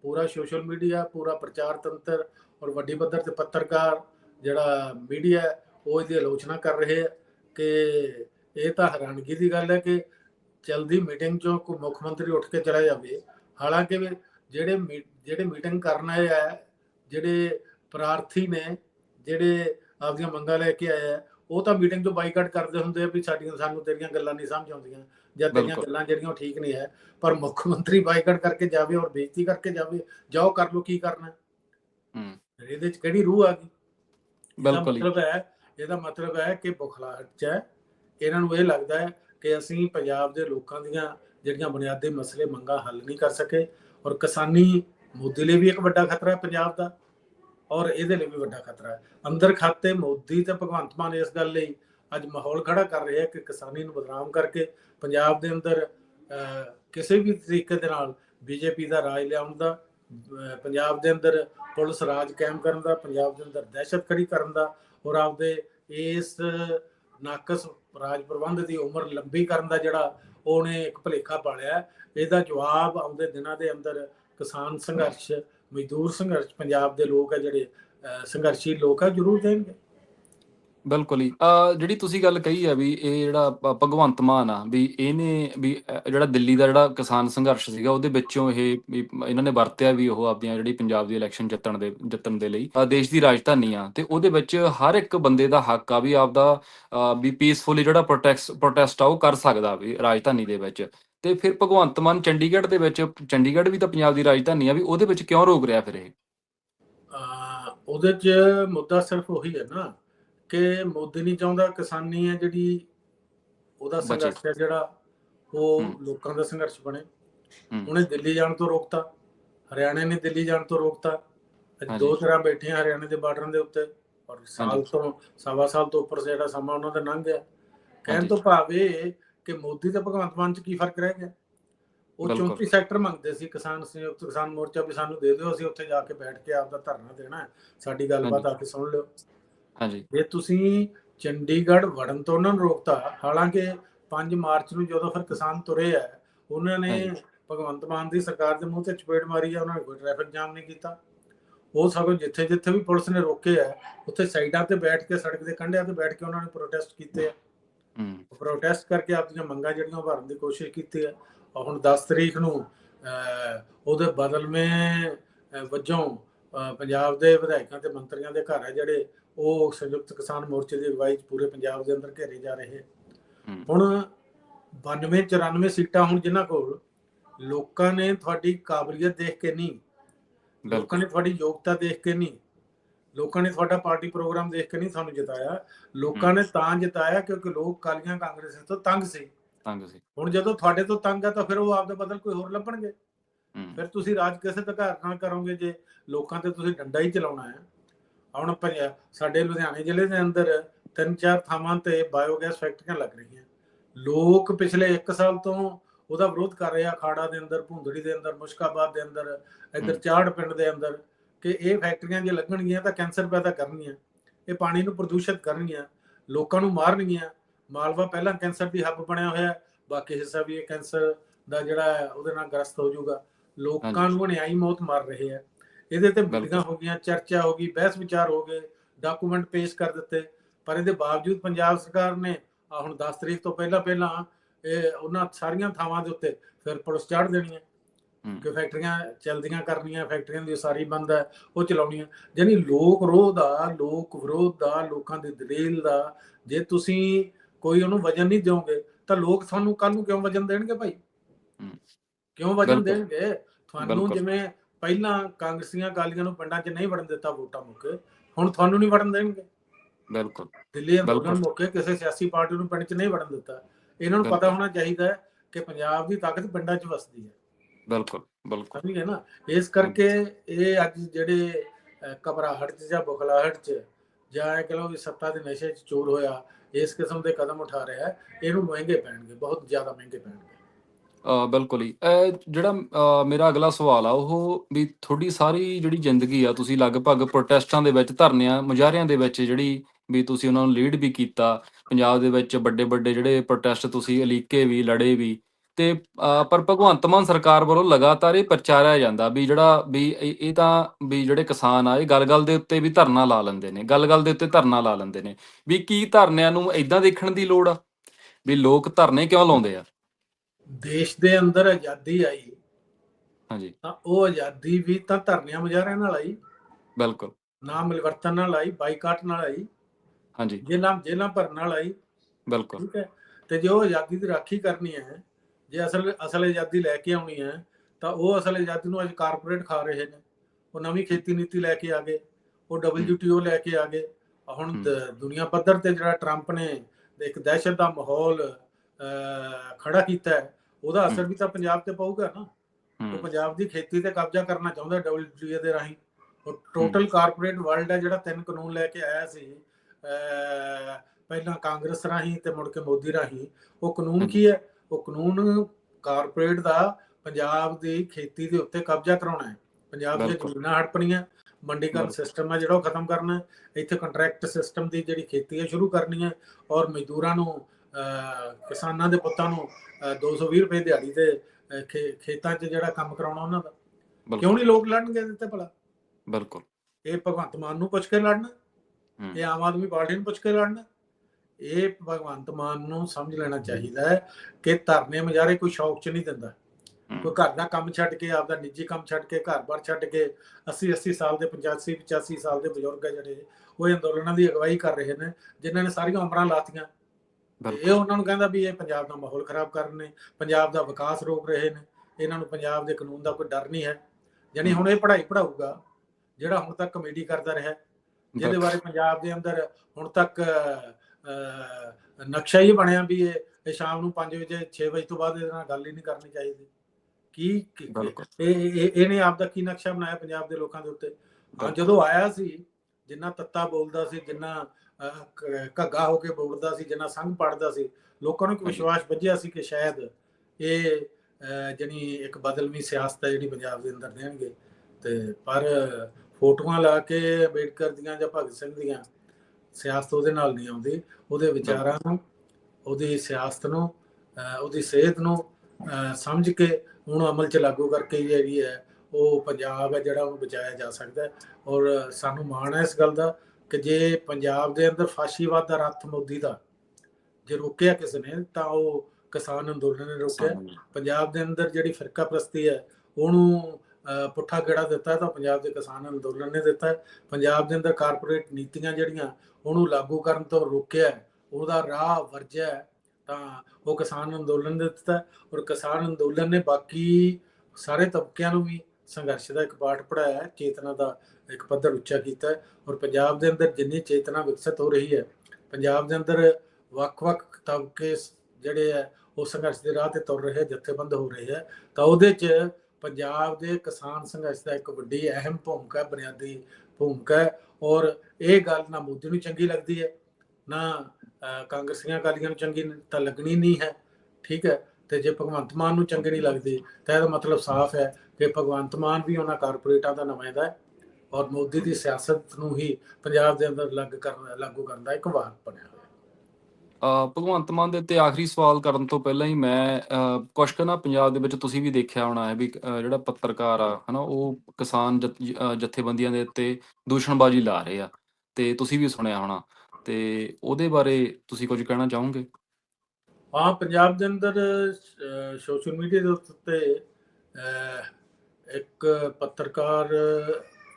ਪੂਰਾ ਸੋਸ਼ਲ ਮੀਡੀਆ ਪੂਰਾ ਪ੍ਰਚਾਰ ਤੰਤਰ ਔਰ ਵੱਡੀ ਪੱਧਰ ਤੇ ਪੱਤਰਕਾਰ ਜਿਹੜਾ ਮੀਡੀਆ ਉਹ ਇਹਦੀ ਆਲੋਚਨਾ ਕਰ ਰਹੇ ਹੈ ਕਿ ਇਹ ਤਾਂ ਹੈਰਾਨਗੀ ਦੀ ਗੱਲ ਹੈ ਕਿ ਚਲਦੀ ਮੀਟਿੰਗ ਚੋਂ ਕੋਈ ਮੁੱਖ ਮੰਤਰੀ ਉੱਠ ਕੇ ਚਲਾ ਜਾਵੇ ਹਾਲਾਂਕਿ ਜਿਹੜੇ ਜਿਹੜੇ ਮੀਟਿੰਗ ਕਰਨ ਆਏ ਆ ਜਿਹੜੇ ਪ੍ਰਾਰਥੀ ਨੇ ਜਿਹੜੇ ਆਪਦੀਆਂ ਮੰਗਾਂ ਲੈ ਕੇ ਆਏ ਆ ਉਹ ਤਾਂ ਮੀਟਿੰਗ ਤੋਂ ਬਾਈਕਾਟ ਕਰਦੇ ਹੁੰਦੇ ਆ ਵੀ ਸਾਡੀਆਂ ਸਾਨੂੰ ਤੇਰੀਆਂ ਗੱਲਾਂ ਨਹੀਂ ਸਮਝ ਆਉਂਦੀਆਂ ਜਾਂ ਤੇਰੀਆਂ। ਗੱਲਾਂ ਜਿਹੜੀਆਂ ਉਹ ਠੀਕ ਨਹੀਂ ਹੈ ਪਰ ਮੁੱਖ ਮੰਤਰੀ ਬਾਈਕਾਟ ਕਰਕੇ ਜਾਵੇ ਔਰ ਬੇਇੱਜ਼ਤੀ ਕਰਕੇ ਜਾਵੇ ਜਾਓ ਕਰ ਲਓ ਕੀ ਕਰਨਾ ਹੈ। ਇਹਦੇ ਚ ਕਿਹੜੀ ਰੂਹ ਆ ਗਈ
ਬਿਲਕੁਲ।
ਮਤਲਬ ਹੈ ਇਹਦਾ ਮਤਲਬ ਹੈ ਕਿ ਬੁਖਲਾਹਟ ਚ ਹੈ ਇਹਨਾਂ ਨੂੰ ਇਹ ਲੱਗਦਾ ਹੈ ਕਿ ਅਸੀਂ ਪੰਜਾਬ ਦੇ ਲੋਕਾਂ ਦੀਆਂ ਜਿਹੜੀਆਂ ਬੁਨਿਆਦੀ ਮਸਲੇ ਮੰਗਾਂ ਹੱਲ ਨਹੀਂ ਕਰ ਸਕੇ ਔਰ ਕਿਸਾਨੀ ਮੋਦੀ ਲਈ ਵੀ ਇੱਕ ਵੱਡਾ ਖਤਰਾ ਹੈ ਪੰਜਾਬ ਦਾ, ਔਰ ਇਹਦੇ ਲਈ ਵੀ ਵੱਡਾ ਖਤਰਾ ਹੈ। ਅੰਦਰ ਖਾਤੇ ਮੋਦੀ ਤੇ ਭਗਵੰਤ ਮਾਨ ਇਸ ਗੱਲ ਲਈ ਅੱਜ ਮਾਹੌਲ ਖੜਾ ਕਰ ਰਹੇ ਹੈ ਕਿ ਕਿਸਾਨੀ ਨੂੰ ਬਦਨਾਮ ਕਰਕੇ ਪੰਜਾਬ ਦੇ ਅੰਦਰ ਕਿਸੇ ਵੀ ਤਰੀਕੇ ਦੇ ਨਾਲ ਬੀਜੇਪੀ ਦਾ ਰਾਜ ਲਿਆਉਣ ਦਾ ਪੰਜਾਬ ਦੇ ਅੰਦਰ ਪੁਲਿਸ ਰਾਜ ਕਾਇਮ ਕਰਨ ਦਾ, ਪੰਜਾਬ ਦੇ ਅੰਦਰ ਦਹਿਸ਼ਤ ਖੜੀ ਕਰਨ ਦਾ, ਔਰ ਆਪਦੇ ਇਸ ਨਾਕਸ ਰਾਜ ਪ੍ਰਬੰਧ ਦੀ ਉਮਰ ਲੰਬੀ ਕਰਨ ਦਾ ਜਿਹੜਾ ਉਹਨੇ ਇੱਕ ਭਲੇਖਾ ਪਾਲਿਆ ਇਹਦਾ ਜਵਾਬ ਆਉਂਦੇ ਦਿਨਾਂ ਦੇ ਅੰਦਰ ਕਿਸਾਨ ਸੰਘਰਸ਼ ਮਜ਼ਦੂਰ ਸੰਘਰਸ਼ ਪੰਜਾਬ ਦੇ ਲੋਕ ਆ ਜਿਹੜੇ ਅਹ, ਸੰਘਰਸ਼ੀ ਲੋਕ ਆ ਜ਼ਰੂਰ ਦੇਣਗੇ।
ਬਿਲਕੁਲ ਹੀ ਜਿਹੜੀ ਤੁਸੀਂ ਗੱਲ ਕਹੀ ਆ ਵੀ ਇਹ ਜਿਹੜਾ ਭਗਵੰਤ ਮਾਨ ਆ, ਵੀ ਇਹਨੇ ਵੀ ਜਿਹੜਾ ਦਿੱਲੀ ਦਾ ਜਿਹੜਾ ਕਿਸਾਨ ਸੰਘਰਸ਼ ਸੀਗਾ, ਉਹਦੇ ਵਿੱਚੋਂ ਇਹ ਇਹਨਾਂ ਨੇ ਵਰਤਿਆ ਵੀ ਉਹ ਆਪਦੀਆਂ ਜਿਹੜੀ ਪੰਜਾਬ ਦੀ ਇਲੈਕਸ਼ਨ ਜਿੱਤਣ ਦੇ ਜਿੱਤਣ ਦੇ ਲਈ। ਦੇਸ਼ ਦੀ ਰਾਜਧਾਨੀ ਆ। ਤੇ ਉਹਦੇ ਵਿੱਚ ਹਰ ਇੱਕ ਬੰਦੇ ਦਾ ਹੱਕ ਆ ਵੀ ਆਪਦਾ ਵੀ ਪੀਸਫੁਲੀ ਜਿਹੜਾ ਪ੍ਰੋਟੈਕਸ ਪ੍ਰੋਟੈਸਟ ਆ ਉਹ ਕਰ ਸਕਦਾ ਵੀ ਰਾਜਧਾਨੀ ਦੇ ਵਿੱਚ। ਤੇ ਫਿਰ ਭਗਵੰਤ ਮਾਨ ਚੰਡੀਗੜ੍ਹ ਦੇ ਵਿੱਚ, ਚੰਡੀਗੜ੍ਹ ਵੀ ਤਾਂ ਪੰਜਾਬ ਦੀ ਰਾਜਧਾਨੀ ਆ ਵੀ ਉਹਦੇ ਵਿੱਚ ਕਿਉਂ ਰੋਕ ਰਿਹਾ ਫਿਰ ਇਹ?
ਉਹਦੇ 'ਚ ਮੁੱਦਾ ਸਿਰਫ ਉਹੀ ਹੈ ਨਾ ਕਿ ਮੋਦੀ ਨਹੀਂ ਚਾਹੁੰਦਾ ਕਿਸਾਨੀ ਹੈ ਜਿਹੜੀ ਉਹਦਾ। ਸੰਘਰਸ਼ ਹੈ ਜਿਹੜਾ ਉਹ। ਲੋਕਾਂ ਦਾ ਸੰਘਰਸ਼ ਬਣੇ। ਉਹਨੇ ਦਿੱਲੀ ਜਾਣ ਤੋਂ ਰੋਕਤਾ ਹਰਿਆਣਾ ਨੇ ਦਿੱਲੀ ਜਾਣ ਤੋਂ ਰੋਕਤਾ ਅੱਜ। ਦੋ ਤਰ੍ਹਾਂ ਬੈਠੀਆਂ ਹਰਿਆਣੇ ਦੇ ਬਾਰਡਰਾਂ ਦੇ ਉੱਤੇ ਔਰ ਸਾਲ। ਤੋਂ ਸਵਾ ਸਾਲ ਤੋਂ ਉੱਪਰ ਜਿਹੜਾ ਸਮਾਂ ਉਹਨਾਂ ਦਾ ਲੰਘ ਗਿਆ ਕਹਿਣ। ਤੋਂ ਭਾਵ ਇਹ ਕਿ ਮੋਦੀ ਤੇ ਭਗਵੰਤ ਮਾਨ ਚ ਕੀ ਫ਼ਰਕ ਰਹਿ ਗਿਆ ਉਹ
ਬਿਲਕੁਲ।
34 ਸੈਕਟਰ ਮੰਗਦੇ ਸੀ ਕਿਸਾਨ ਸੰਯੁਕਤ ਕਿਸਾਨ ਮੋਰਚਾ ਵੀ ਸਾਨੂੰ ਦੇ ਦਿਓ ਅਸੀਂ ਉੱਥੇ ਜਾ ਕੇ ਬੈਠ ਕੇ ਆਪਦਾ ਧਰਨਾ ਦੇਣਾ ਸਾਡੀ ਗੱਲਬਾਤ ਆ ਕੇ ਸੁਣ ਲਿਓ
ਹਾਂਜੀ।
ਜੇ ਤੁਸੀਂ ਚੰਡੀਗੜ੍ਹ ਵੜਨ ਤੋਂ ਉਹਨਾਂ ਨੂੰ ਰੋਕਤਾ ਹਾਲਾਂਕਿ 5 ਮਾਰਚ ਨੂੰ ਜਦੋਂ ਫਿਰ ਕਿਸਾਨ ਤੁਰੇ ਆ ਉਹਨਾਂ ਨੇ। ਭਗਵੰਤ ਮਾਨ ਦੀ ਸਰਕਾਰ ਦੇ ਮੂੰਹ ਤੇ ਚਪੇੜ ਮਾਰੀ ਆ ਉਹਨਾਂ ਨੇ ਕੋਈ ਟ੍ਰੈਫਿਕ ਜਾਮ ਨਹੀਂ ਕੀਤਾ। ਉਹ ਸਗੋਂ ਜਿੱਥੇ ਜਿੱਥੇ ਵੀ ਪੁਲਿਸ ਨੇ ਰੋਕੇ ਆ ਉੱਥੇ ਸਾਈਡਾਂ ਤੇ ਬੈਠ ਕੇ ਸੜਕ ਦੇ ਕੰਢਿਆਂ ਤੇ ਬੈਠ ਕੇ ਉਹਨਾਂ ਨੇ ਪ੍ਰੋਟੈਸਟ ਕੀਤੇ ਆ।
ਹੂੰ।
ਪ੍ਰੋਟੈਸਟ ਕਰਕੇ ਆਪਣੀਆਂ ਮੰਗਾਂ ਜਿਹੜੀਆਂ ਭਰਨ ਦੀ ਕੋਸ਼ਿਸ਼ ਕੀਤੀ ਔਰ ਹੁਣ 10 ਤਰੀਕ ਨੂੰ ਉਹਦੇ ਬਦਲਵੇਂ ਵਜੋਂ ਪੰਜਾਬ ਦੇ ਵਿਧਾਇਕਾਂ ਤੇ ਮੰਤਰੀਆਂ ਦੇ ਘਰ ਹੈ ਜਿਹੜੇ ਉਹ ਸੰਯੁਕਤ ਕਿਸਾਨ ਮੋਰਚੇ ਦੀ ਅਗਵਾਈ 'ਚ ਪੂਰੇ ਪੰਜਾਬ ਦੇ ਅੰਦਰ ਘੇਰੇ ਜਾ ਰਹੇ
ਹੂੰ।
ਹੁਣ 92 94 ਸੀਟਾਂ ਹੁਣ ਜਿਨ੍ਹਾਂ ਕੋਲ ਲੋਕਾਂ ਨੇ ਤੁਹਾਡੀ ਕਾਬਲੀਅਤ ਦੇਖ ਕੇ ਨਹੀਂ ਲੋਕਾਂ ਨੇ ਤੁਹਾਡੀ ਯੋਗਤਾ ਦੇਖ ਕੇ ਨਹੀਂ ਲੋਕਾਂ ਨੇ ਤੁਹਾਡਾ ਪਾਰਟੀ ਪ੍ਰੋਗਰਾਮ ਦੇਖ ਕੇ ਨਹੀਂ ਤੁਹਾਨੂੰ ਜਿਤਾਇਆ। ਲੋਕਾਂ ਨੇ ਤਾਂ ਜਿਤਾਇਆ ਕਿਉਂਕਿ ਲੋਕ ਕਾਲੀਆਂ ਕਾਂਗਰਸ ਤੋਂ ਤੰਗ ਸੀ।
ਤੰਗ ਸੀ।
ਹੁਣ ਜਦੋਂ ਤੁਹਾਡੇ ਤੋਂ ਤੰਗ ਆ ਤਾਂ ਫਿਰ ਉਹ ਆਪਦੇ ਬਦਲ ਕੋਈ ਹੋਰ ਲੱਭਣਗੇ।
ਹੂੰ।
ਫਿਰ ਤੁਸੀਂ ਰਾਜ ਕਿਸੇ ਤੇ ਘਰ ਨਾਲ ਕਰੋਗੇ ਜੇ ਲੋਕਾਂ ਤੇ ਤੁਸੀਂ ਡੰਡਾ ਹੀ ਚਲਾਉਣਾ ਹੈ। ਹੁਣ ਸਾਡੇ ਲੁਧਿਆਣੇ ਜ਼ਿਲ੍ਹੇ ਦੇ ਅੰਦਰ ਤਿੰਨ ਚਾਰ ਥਾਵਾਂ ਤੇ ਬਾਇਓਗੈਸ ਫੈਕਟਰੀਆਂ ਲੱਗ ਰਹੀਆਂ। ਲੋਕ ਪਿਛਲੇ 1 ਸਾਲ ਤੋਂ ਉਹਦਾ ਵਿਰੋਧ ਕਰ ਰਹੇ ਆ ਖਾੜਾ ਦੇ ਅੰਦਰ ਭੁੰਦੜੀ ਦੇ ਅੰਦਰ ਮੁਸ਼ਕਾਬਾਦ ਦੇ ਅੰਦਰ ਇੱਧਰ। ਚਾੜ ਪਿੰਡ ਦੇ ਅੰਦਰ ਕਿ ਇਹ ਫੈਕਟਰੀਆਂ ਜੇ ਲੱਗਣਗੀਆਂ ਤਾਂ ਕੈਂਸਰ ਪੈਦਾ ਕਰਨਗੀਆਂ। ਇਹ ਪਾਣੀ ਨੂੰ ਪ੍ਰਦੂਸ਼ਿਤ ਕਰਨਗੀਆਂ। ਲੋਕਾਂ ਨੂੰ ਮਾਰਨਗੀਆਂ। ਮਾਲਵਾ ਪਹਿਲਾਂ ਕੈਂਸਰ ਦੀ ਹੱਬ ਬਣਿਆ ਹੋਇਆ ਬਾਕੀ ਹਿੱਸਾ ਵੀ ਇਹ ਕੈਂਸਰ ਦਾ ਜਿਹੜਾ ਉਹਦੇ ਨਾਲ ਗ੍ਰਸਤ ਹੋ ਜਾਊਗਾ। ਲੋਕਾਂ। ਨੂੰ ਅਨਿਆਈ ਮੌਤ ਮਾਰ ਰਹੇ ਆ ਇਹਦੇ ਤੇ। ਮੀਟਿੰਗਾਂ ਹੋ ਗਈਆਂ ਚਰਚਾ ਹੋ ਗਈ ਬਹਿਸ ਵਿਚਾਰ ਹੋ ਗਏ ਡਾਕੂਮੈਂਟ ਪੇਸ਼ ਕਰ ਦਿੱਤੇ ਪਰ ਇਹਦੇ ਬਾਵਜੂਦ ਪੰਜਾਬ ਸਰਕਾਰ ਨੇ ਆ ਹੁਣ 10 ਤਰੀਕ ਤੋਂ ਪਹਿਲਾਂ ਪਹਿਲਾਂ ਇਹ ਉਹਨਾਂ ਸਾਰੀਆਂ ਥਾਵਾਂ ਦੇ ਉੱਤੇ ਫਿਰ ਪੁਲਿਸ ਚੜ੍ਹ ਦੇਣੀ ਹੈ ਕਿ ਫੈਕਟਰੀਆਂ ਚਲਦੀਆਂ ਕਰਨੀਆਂ ਫੈਕਟਰੀਆਂ ਦੀ ਸਾਰੀ ਬੰਦ ਹੈ ਉਹ ਚਲਾਉਣੀਆਂ ਯਾਨੀ ਲੋਕ ਰੋਹ ਦਾ ਲੋਕ ਵਿਰੋਧ ਦਾ ਲੋਕਾਂ ਦੇ ਦਲੀਲ ਦਾ ਜੇ ਤੁਸੀਂ ਕੋਈ ਉਹਨੂੰ ਵਜਨ ਨਹੀਂ ਦਿਓਗੇ ਤਾਂ ਲੋਕ ਤੁਹਾਨੂੰ ਕੱਲ ਨੂੰ ਕਿਉਂ ਵਜਨ ਦੇਣਗੇ ਭਾਈ। ਕਿਉਂ ਵਜਨ। ਦੇਣਗੇ ਤੁਹਾਨੂੰ। ਜਿਵੇਂ ਪਹਿਲਾਂ ਕਾਂਗਰਸੀਆਂ ਅਕਾਲੀਆਂ ਨੂੰ ਪਿੰਡਾਂ 'ਚ ਨਹੀਂ ਵੜਨ ਦਿੱਤਾ ਵੋਟਾਂ ਮੁੱਕੇ ਹੁਣ ਤੁਹਾਨੂੰ ਨਹੀਂ ਵੜਨ ਦੇਣਗੇ।
ਬਿਲਕੁਲ।
ਦਿੱਲੀ ਅੰਦੋਲਨ। ਮੌਕੇ ਕਿਸੇ ਸਿਆਸੀ ਪਾਰਟੀ ਨੂੰ ਪਿੰਡ 'ਚ ਨਹੀਂ ਵੜਨ ਦਿੱਤਾ। ਇਹਨਾਂ ਨੂੰ ਪਤਾ। ਹੋਣਾ ਚਾਹੀਦਾ ਹੈ ਕਿ ਪੰਜਾਬ ਦੀ ਤਾਕਤ ਪਿੰਡਾਂ 'ਚ ਵਸਦੀ ਹੈ।
ਬਿਲਕੁਲ ਬਿਲਕੁਲ।
ਸਮਝ ਗਏ ਨਾ? ਇਸ ਕਰਕੇ ਇਹ ਅੱਜ ਜਿਹੜੇ ਅਹ, ਘਬਰਾਹਟ 'ਚ ਜਾਂ ਬੁਖਲਾਹਟ 'ਚ ਜਾਂ ਇਹ ਕਹ ਵੀ ਸੱਤਾ ਦੇ ਨਸ਼ੇ 'ਚ ਚੋਰ ਹੋਇਆ ਇਸ ਕਿਸਮ ਦੇ ਕਦਮ ਉਠਾ ਰਿਹਾ ਹੈ ਇਹਨੂੰ ਮਹਿੰਗੇ ਪੈਣਗੇ ਬਹੁਤ ਜ਼ਿਆਦਾ ਮਹਿੰਗੇ ਪੈਣਗੇ।
ਬਿਲਕੁਲ ਹੀ ਇਹ ਜਿਹੜਾ ਅ, ਮੇਰਾ ਅਗਲਾ ਸਵਾਲ ਆ ਉਹ ਵੀ ਤੁਹਾਡੀ ਸਾਰੀ ਜਿਹੜੀ ਜ਼ਿੰਦਗੀ ਆ ਤੁਸੀਂ ਲਗਭਗ ਪ੍ਰੋਟੈਸਟਾਂ ਦੇ ਵਿੱਚ ਧਰਨਿਆਂ ਮੁਜ਼ਾਹਰਿਆਂ ਦੇ ਵਿੱਚ ਜਿਹੜੀ ਵੀ ਤੁਸੀਂ ਉਹਨਾਂ ਨੂੰ ਲੀਡ ਵੀ ਕੀਤਾ ਪੰਜਾਬ ਦੇ ਵਿੱਚ ਵੱਡੇ ਵੱਡੇ ਜਿਹੜੇ ਪ੍ਰੋਟੈਸਟ ਤੁਸੀਂ ਅਲੀਕੇ ਵੀ ਲੜੇ ਵੀ ਤੇ ਅ, ਪਰ ਭਗਵੰਤ ਮਾਨ ਸਰਕਾਰ ਵੱਲੋਂ ਲਗਾਤਾਰ ਇਹ ਪ੍ਰਚਾਰਿਆ ਜਾਂਦਾ ਵੀ ਜਿਹੜਾ ਵੀ ਇਹ ਇਹ ਤਾਂ ਵੀ ਜਿਹੜੇ ਕਿਸਾਨ ਆ ਇਹ ਗੱਲ-ਗੱਲ ਦੇ ਉੱਤੇ ਵੀ ਧਰਨਾ ਲਾ ਲੈਂਦੇ ਨੇ ਗੱਲ-ਗੱਲ ਦੇ ਉੱਤੇ ਧਰਨਾ ਲਾ ਲੈਂਦੇ ਨੇ। ਵੀ ਕੀ ਧਰਨਿਆਂ ਨੂੰ ਇਦਾਂ ਦੇਖਣ ਦੀ ਲੋੜ ਆ? ਵੀ ਲੋਕ ਧਰਨੇ ਕਿਉਂ ਲਾਉਂਦੇ ਆ?
ਦੇਸ਼ ਦੇ ਅੰਦਰ ਆਜ਼ਾਦੀ ਆਈ
ਹਾਂਜੀ।
ਤਾਂ ਉਹ ਆਜ਼ਾਦੀ ਵੀ ਤਾਂ ਧਰਨਿਆਂ ਮੁਜ਼ਾਹਰਿਆਂ ਨਾਲ ਆਈ
ਬਿਲਕੁਲ।
ਨਾ ਮਿਲਵਰਤਨ ਨਾਲ ਆਈ ਬਾਈਕਾਟ ਨਾਲ ਆਈ
ਹਾਂਜੀ।
ਜੇਲਾਂ ਜੇਲਾਂ ਭਰਨ ਨਾਲ ਆਈ।
ਬਿਲਕੁਲ।
ਠੀਕ ਹੈ। ਤੇ ਜੇ ਉਹ ਆਜ਼ਾਦੀ ਦੀ ਰਾਖੀ ਕਰਨੀ ਹੈ ਜੇ ਅਸਲ ਅਸਲ ਆਜ਼ਾਦੀ ਲੈ ਕੇ ਆਉਣੀ ਹੈ ਤਾਂ ਉਹ ਅਸਲ ਆਜ਼ਾਦੀ ਨੂੰ ਅੱਜ ਕਾਰਪੋਰੇਟ ਖਾ ਰਹੇ ਨੇ। ਉਹ ਨਵੀਂ ਖੇਤੀ ਨੀਤੀ ਲੈ ਕੇ ਆ ਗਏ ਉਹ WTO ਲੈ ਕੇ ਆ ਗਏ। ਹੁਣ ਦੁਨੀਆ ਪੱਧਰ ਤੇ ਜਿਹੜਾ ਟਰੰਪ ਨੇ ਇੱਕ ਦਹਿਸ਼ਤ ਦਾ ਮਾਹੌਲ ਖੜਾ ਕੀਤਾ ਹੈ ਉਹਦਾ ਅਸਰ ਵੀ ਤਾਂ ਪੰਜਾਬ ਤੇ ਪਊਗਾ ਨਾ। ਉਹ ਪੰਜਾਬ ਦੀ ਖੇਤੀ ਤੇ ਕਬਜ਼ਾ ਕਰਨਾ ਚਾਹੁੰਦਾ WTO ਦੇ ਰਾਹੀਂ। ਉਹ ਟੋਟਲ ਕਾਰਪੋਰੇਟ ਵਰਲਡ ਹੈ ਜਿਹੜਾ ਤਿੰਨ ਕਾਨੂੰਨ ਲੈ ਕੇ ਆਇਆ ਸੀ ਪਹਿਲਾਂ ਕਾਂਗਰਸ ਰਾਹੀਂ ਤੇ ਮੁੜ ਕੇ ਮੋਦੀ ਰਾਹੀਂ। ਉਹ ਕਾਨੂੰਨ। ਕੀ ਹੈ? ਉਹ ਕਾਨੂੰਨ ਕਾਰਪੋਰੇਟ ਦਾ ਪੰਜਾਬ ਦੀ ਖੇਤੀ ਦੇ ਉੱਤੇ ਕਬਜ਼ਾ ਕਰਾਉਣਾ ਹੈ। ਪੰਜਾਬ
ਬਿਲਕੁਲ।
ਜ਼ਮੀਨਾਂ ਹੜਪਣੀਆਂ ਮੰਡੀਕਰਨ। ਸਿਸਟਮ ਹੈ ਜਿਹੜਾ ਉਹ ਖਤਮ ਕਰਨਾ ਹੈ। ਇੱਥੇ ਕੰਟਰੈਕਟ ਸਿਸਟਮ ਦੀ ਜਿਹੜੀ ਖੇਤੀ ਹੈ ਸ਼ੁਰੂ ਕਰਨੀ ਹੈ। ਔਰ ਮਜ਼ਦੂਰਾਂ ਨੂੰ ਕਿਸਾਨਾਂ ਦੇ ਪੁੱਤਾਂ ਨੂੰ ਅਹ, 220 ਰੁਪਏ ਦਿਹਾੜੀ ਤੇ ਖੇਤਾਂ 'ਚ ਜਿਹੜਾ ਕੰਮ ਕਰਾਉਣਾ ਉਹਨਾਂ ਦਾ। ਕਿਉਂ ਨਹੀਂ ਲੋਕ ਲੜਨਗੇ ਇਹਦੇ ਤੇ ਭਲਾ?
ਬਿਲਕੁਲ।
ਇਹ ਭਗਵੰਤ ਮਾਨ ਨੂੰ ਪੁੱਛ ਕੇ ਲੜਨਾ ਇਹ ਆਮ ਆਦਮੀ ਪਾਰਟੀ ਨੂੰ ਪੁੱਛ ਕੇ ਲੜਨਾ ਇਹ ਭਗਵੰਤ ਮਾਨ ਨੂੰ ਸਮਝ ਲੈਣਾ ਚਾਹੀਦਾ ਹੈ ਕਿ ਧਰਨੇ ਮੁਜ਼ਾਹਰੇ ਕੋਈ ਸ਼ੌਕ ਚ ਨਹੀਂ ਦਿੰਦਾ। ਕੋਈ ਘਰ ਦਾ ਕੰਮ ਛੱਡ ਕੇ ਆਪਦਾ ਨਿੱਜੀ ਕੰਮ ਛੱਡ ਕੇ ਘਰ-ਬਾਰ ਛੱਡ ਕੇ 80 80 ਸਾਲ ਦੇ 85 85 ਸਾਲ ਦੇ ਬਜ਼ੁਰਗ ਜਿਹੜੇ ਉਹ ਅੰਦੋਲਨਾਂ ਦੀ ਅਗਵਾਈ ਕਰ ਰਹੇ ਨੇ ਜਿਨ੍ਹਾਂ ਨੇ ਸਾਰੀਆਂ ਉਮਰਾਂ ਲਾਤੀਆਂ। ਇਹ ਉਹਨਾਂ ਨੂੰ ਕਹਿੰਦਾ ਵੀ ਇਹ ਪੰਜਾਬ ਦਾ ਮਾਹੌਲ ਖਰਾਬ ਕਰ ਰਹੇ ਨੇ ਪੰਜਾਬ ਦਾ ਵਿਕਾਸ ਰੋਕ ਰਹੇ ਨੇ ਇਹਨਾਂ ਨੂੰ ਪੰਜਾਬ ਦੇ ਕਾਨੂੰਨ ਦਾ ਕੋਈ ਡਰ ਨਹੀਂ ਹੈ। ਯਾਨੀ ਹੁਣ ਇਹ ਪੜ੍ਹਾਈ ਪੜਾਊਗਾ ਜਿਹੜਾ ਹੁਣ ਤੱਕ ਕਮੇਡੀ ਕਰਦਾ ਰਿਹਾ ਜਿਹਦੇ। ਬਾਰੇ ਪੰਜਾਬ ਦੇ ਅੰਦਰ ਹੁਣ ਤੱਕ ਨਕਸ਼ਾ ਹੀ ਬਣਿਆ ਵੀ ਇਹ ਸ਼ਾਮ ਨੂੰ 5 ਵਜੇ 6 ਵਜੇ ਤੋਂ ਬਾਅਦ ਇਹਦੇ ਨਾਲ ਗੱਲ ਹੀ ਨਹੀਂ ਕਰਨੀ ਚਾਹੀਦੀ। ਕੀ ਇਹ ਇਹ- ਇਹਨੇ ਆਪ ਦਾ ਕੀ ਨਕਸ਼ਾ ਬਣਾਇਆ ਪੰਜਾਬ ਦੇ ਲੋਕਾਂ ਦੇ ਉੱਤੇ। ਜਦੋਂ ਆਇਆ ਸੀ ਜਿੰਨਾ ਤੱਤਾ ਬੋਲਦਾ ਸੀ ਜਿੰਨਾ ਘੱਗਾ ਹੋ ਕੇ ਬੋਲਦਾ ਸੀ ਜਿੰਨਾ ਸੰਗ ਪੜਦਾ ਸੀ। ਲੋਕਾਂ ਨੂੰ ਇੱਕ। ਵਿਸ਼ਵਾਸ ਵੱਜਿਆ ਸੀ ਕਿ ਸ਼ਾਇਦ ਇਹ ਜਣੀ ਇੱਕ ਬਦਲਵੀਂ ਸਿਆਸਤ ਹੈ ਜਿਹੜੀ ਪੰਜਾਬ ਦੇ ਅੰਦਰ ਦੇਣਗੇ। ਤੇ ਪਰ ਫੋਟੋਆਂ ਲਾ ਕੇ ਅੰਬੇਡਕਰ ਦੀਆਂ ਜਾਂ ਭਗਤ ਸਿੰਘ ਦੀਆਂ ਸਿਆਸਤ ਉਹਦੇ ਨਾਲ ਨਹੀਂ ਆਉਂਦੀ। ਉਹਦੇ ਵਿਚਾਰਾਂ ਨੂੰ ਉਹਦੀ ਸਿਆਸਤ ਨੂੰ ਉਹਦੀ ਸਿਹਤ ਨੂੰ ਸਮਝ ਕੇ ਉਹਨੂੰ ਅਮਲ ਚ ਲਾਗੂ ਕਰਕੇ ਜਿਹੜੀ ਹੈ ਉਹ ਪੰਜਾਬ ਹੈ ਜਿਹੜਾ ਉਹਨੂੰ ਬਚਾਇਆ ਜਾ ਸਕਦਾ ਔਰ ਸਾਨੂੰ ਮਾਣ ਹੈ ਇਸ ਗੱਲ ਦਾ। ਕਿ ਜੇ ਪੰਜਾਬ ਦੇ ਅੰਦਰ ਫਾਸ਼ੀਵਾਦ ਦਾ ਰੱਥ ਮੋਦੀ ਦਾ ਜੇ ਰੋਕਿਆ ਕਿਸੇ ਨੇ ਤਾਂ ਉਹ ਕਿਸਾਨ ਅੰਦੋਲਨ ਨੇ ਰੋਕਿਆ। ਪੰਜਾਬ ਦੇ ਅੰਦਰ ਜਿਹੜੀ ਫਿਰਕਾ ਪ੍ਰਸਤੀ ਹੈ ਉਹਨੂੰ ਪੁੱਠਾ ਗੇੜਾ ਦਿੱਤਾ ਤਾਂ ਪੰਜਾਬ ਦੇ ਕਿਸਾਨ ਅੰਦੋਲਨ ਨੇ ਦਿੱਤਾ। ਪੰਜਾਬ ਦੇ ਅੰਦਰ ਕਾਰਪੋਰੇਟ ਨੀਤੀਆਂ ਜਿਹੜੀਆਂ ਉਹਨੂੰ ਲਾਗੂ ਕਰਨ ਤੋਂ ਰੋਕਿਆ ਉਹਦਾ ਰਾਹ ਵਰਜਿਆ ਤਾਂ ਉਹ ਕਿਸਾਨ ਅੰਦੋਲਨ ਨੇ ਦਿੱਤਾ ਔਰ ਕਿਸਾਨ ਅੰਦੋਲਨ ਨੇ ਬਾਕੀ ਸਾਰੇ ਤਬਕਿਆਂ ਨੂੰ ਵੀ ਸੰਘਰਸ਼ ਦਾ ਇੱਕ ਪਾਠ ਪੜਾਇਆ ਚੇਤਨਾ ਦਾ ਇੱਕ ਪੱਧਰ ਉੱਚਾ ਕੀਤਾ ਹੈ ਔਰ ਪੰਜਾਬ ਦੇ ਅੰਦਰ ਜਿੰਨੀ ਚੇਤਨਾ ਵਿਕਸਿਤ ਹੋ ਰਹੀ ਹੈ, ਪੰਜਾਬ ਦੇ ਅੰਦਰ ਵੱਖ-ਵੱਖ ਤਬਕੇ ਜਿਹੜੇ ਹੈ, ਉਹ ਸੰਘਰਸ਼ ਦੇ ਰਾਹ ਤੇ ਤੁਰ ਰਹੇ, ਜਥੇਬੰਦ ਹੋ ਰਹੇ ਹੈ, ਤਾਂ ਉਹਦੇ 'ਚ ਪੰਜਾਬ ਦੇ ਕਿਸਾਨ ਸੰਘਰਸ਼ ਦਾ ਇੱਕ ਵੱਡੀ ਅਹਿਮ ਭੂਮਿਕਾ, ਬੁਨਿਆਦੀ ਭੂਮਿਕਾ ਹੈ ਔਰ ਇਹ ਗੱਲ ਨਾ ਮੋਦੀ ਨੂੰ ਚੰਗੀ ਲੱਗਦੀ ਹੈ, ਨਾ ਕਾਂਗਰਸੀਆਂ ਅਕਾਲੀਆਂ ਨੂੰ ਚੰਗੀ ਤਾਂ ਲੱਗਣੀ ਨਹੀਂ ਹੈ, ਠੀਕ ਹੈ, ਤੇ ਜੇ ਭਗਵੰਤ ਮਾਨ ਨੂੰ ਚੰਗੇ ਨਹੀਂ ਲੱਗਦੇ, ਤਾਂ ਇਹਦਾ ਮਤਲਬ ਸਾਫ਼ ਹੈ ਕਿ ਭਗਵੰਤ ਮਾਨ ਵੀ ਉਹਨਾਂ ਕਾਰਪੋਰੇਟਾਂ ਦਾ ਨੁਮਾਇੰਦਾ ਹੈ। ਔਰ ਮੋਦੀ ਦੀ ਸਿਆਸਤ ਨੂੰ ਹੀ ਪੰਜਾਬ ਦੇ ਅੰਦਰ ਲੱਗ ਕਰਨ ਲਾਗੂ ਕਰਨ ਦਾ ਇੱਕ ਵਾਹਕ ਬਣਿਆ ਹੋਇਆ।
ਅ, ਭਗਵੰਤ ਮਾਨ ਦੇ ਉੱਤੇ ਆਖਰੀ ਸਵਾਲ ਕਰਨ ਤੋਂ ਪਹਿਲਾਂ ਹੀ ਮੈਂ ਅ, ਕੁਛ ਕੁ ਨਾ ਪੰਜਾਬ ਦੇ ਵਿੱਚ ਤੁਸੀਂ ਵੀ ਦੇਖਿਆ ਹੋਣਾ ਹੈ ਵੀ ਜਿਹੜਾ ਪੱਤਰਕਾਰ ਆ ਹਨਾ ਉਹ ਕਿਸਾਨ ਜਥੇਬੰਦੀਆਂ ਦੇ ਉੱਤੇ ਦੂਸ਼ਣਬਾਜ਼ੀ ਲਾ ਰਹੇ ਆ ਤੇ ਤੁਸੀਂ ਵੀ ਸੁਣਿਆ ਹੋਣਾ ਤੇ ਉਹਦੇ ਬਾਰੇ ਤੁਸੀਂ ਕੁਝ ਕਹਿਣਾ ਚਾਹੋਗੇ?
ਹਾਂ ਪੰਜਾਬ ਦੇ ਅੰਦਰ ਸੋਸ਼ਲ ਮੀਡੀਆ ਦੇ ਉੱਤੇ ਇੱਕ ਪੱਤਰਕਾਰ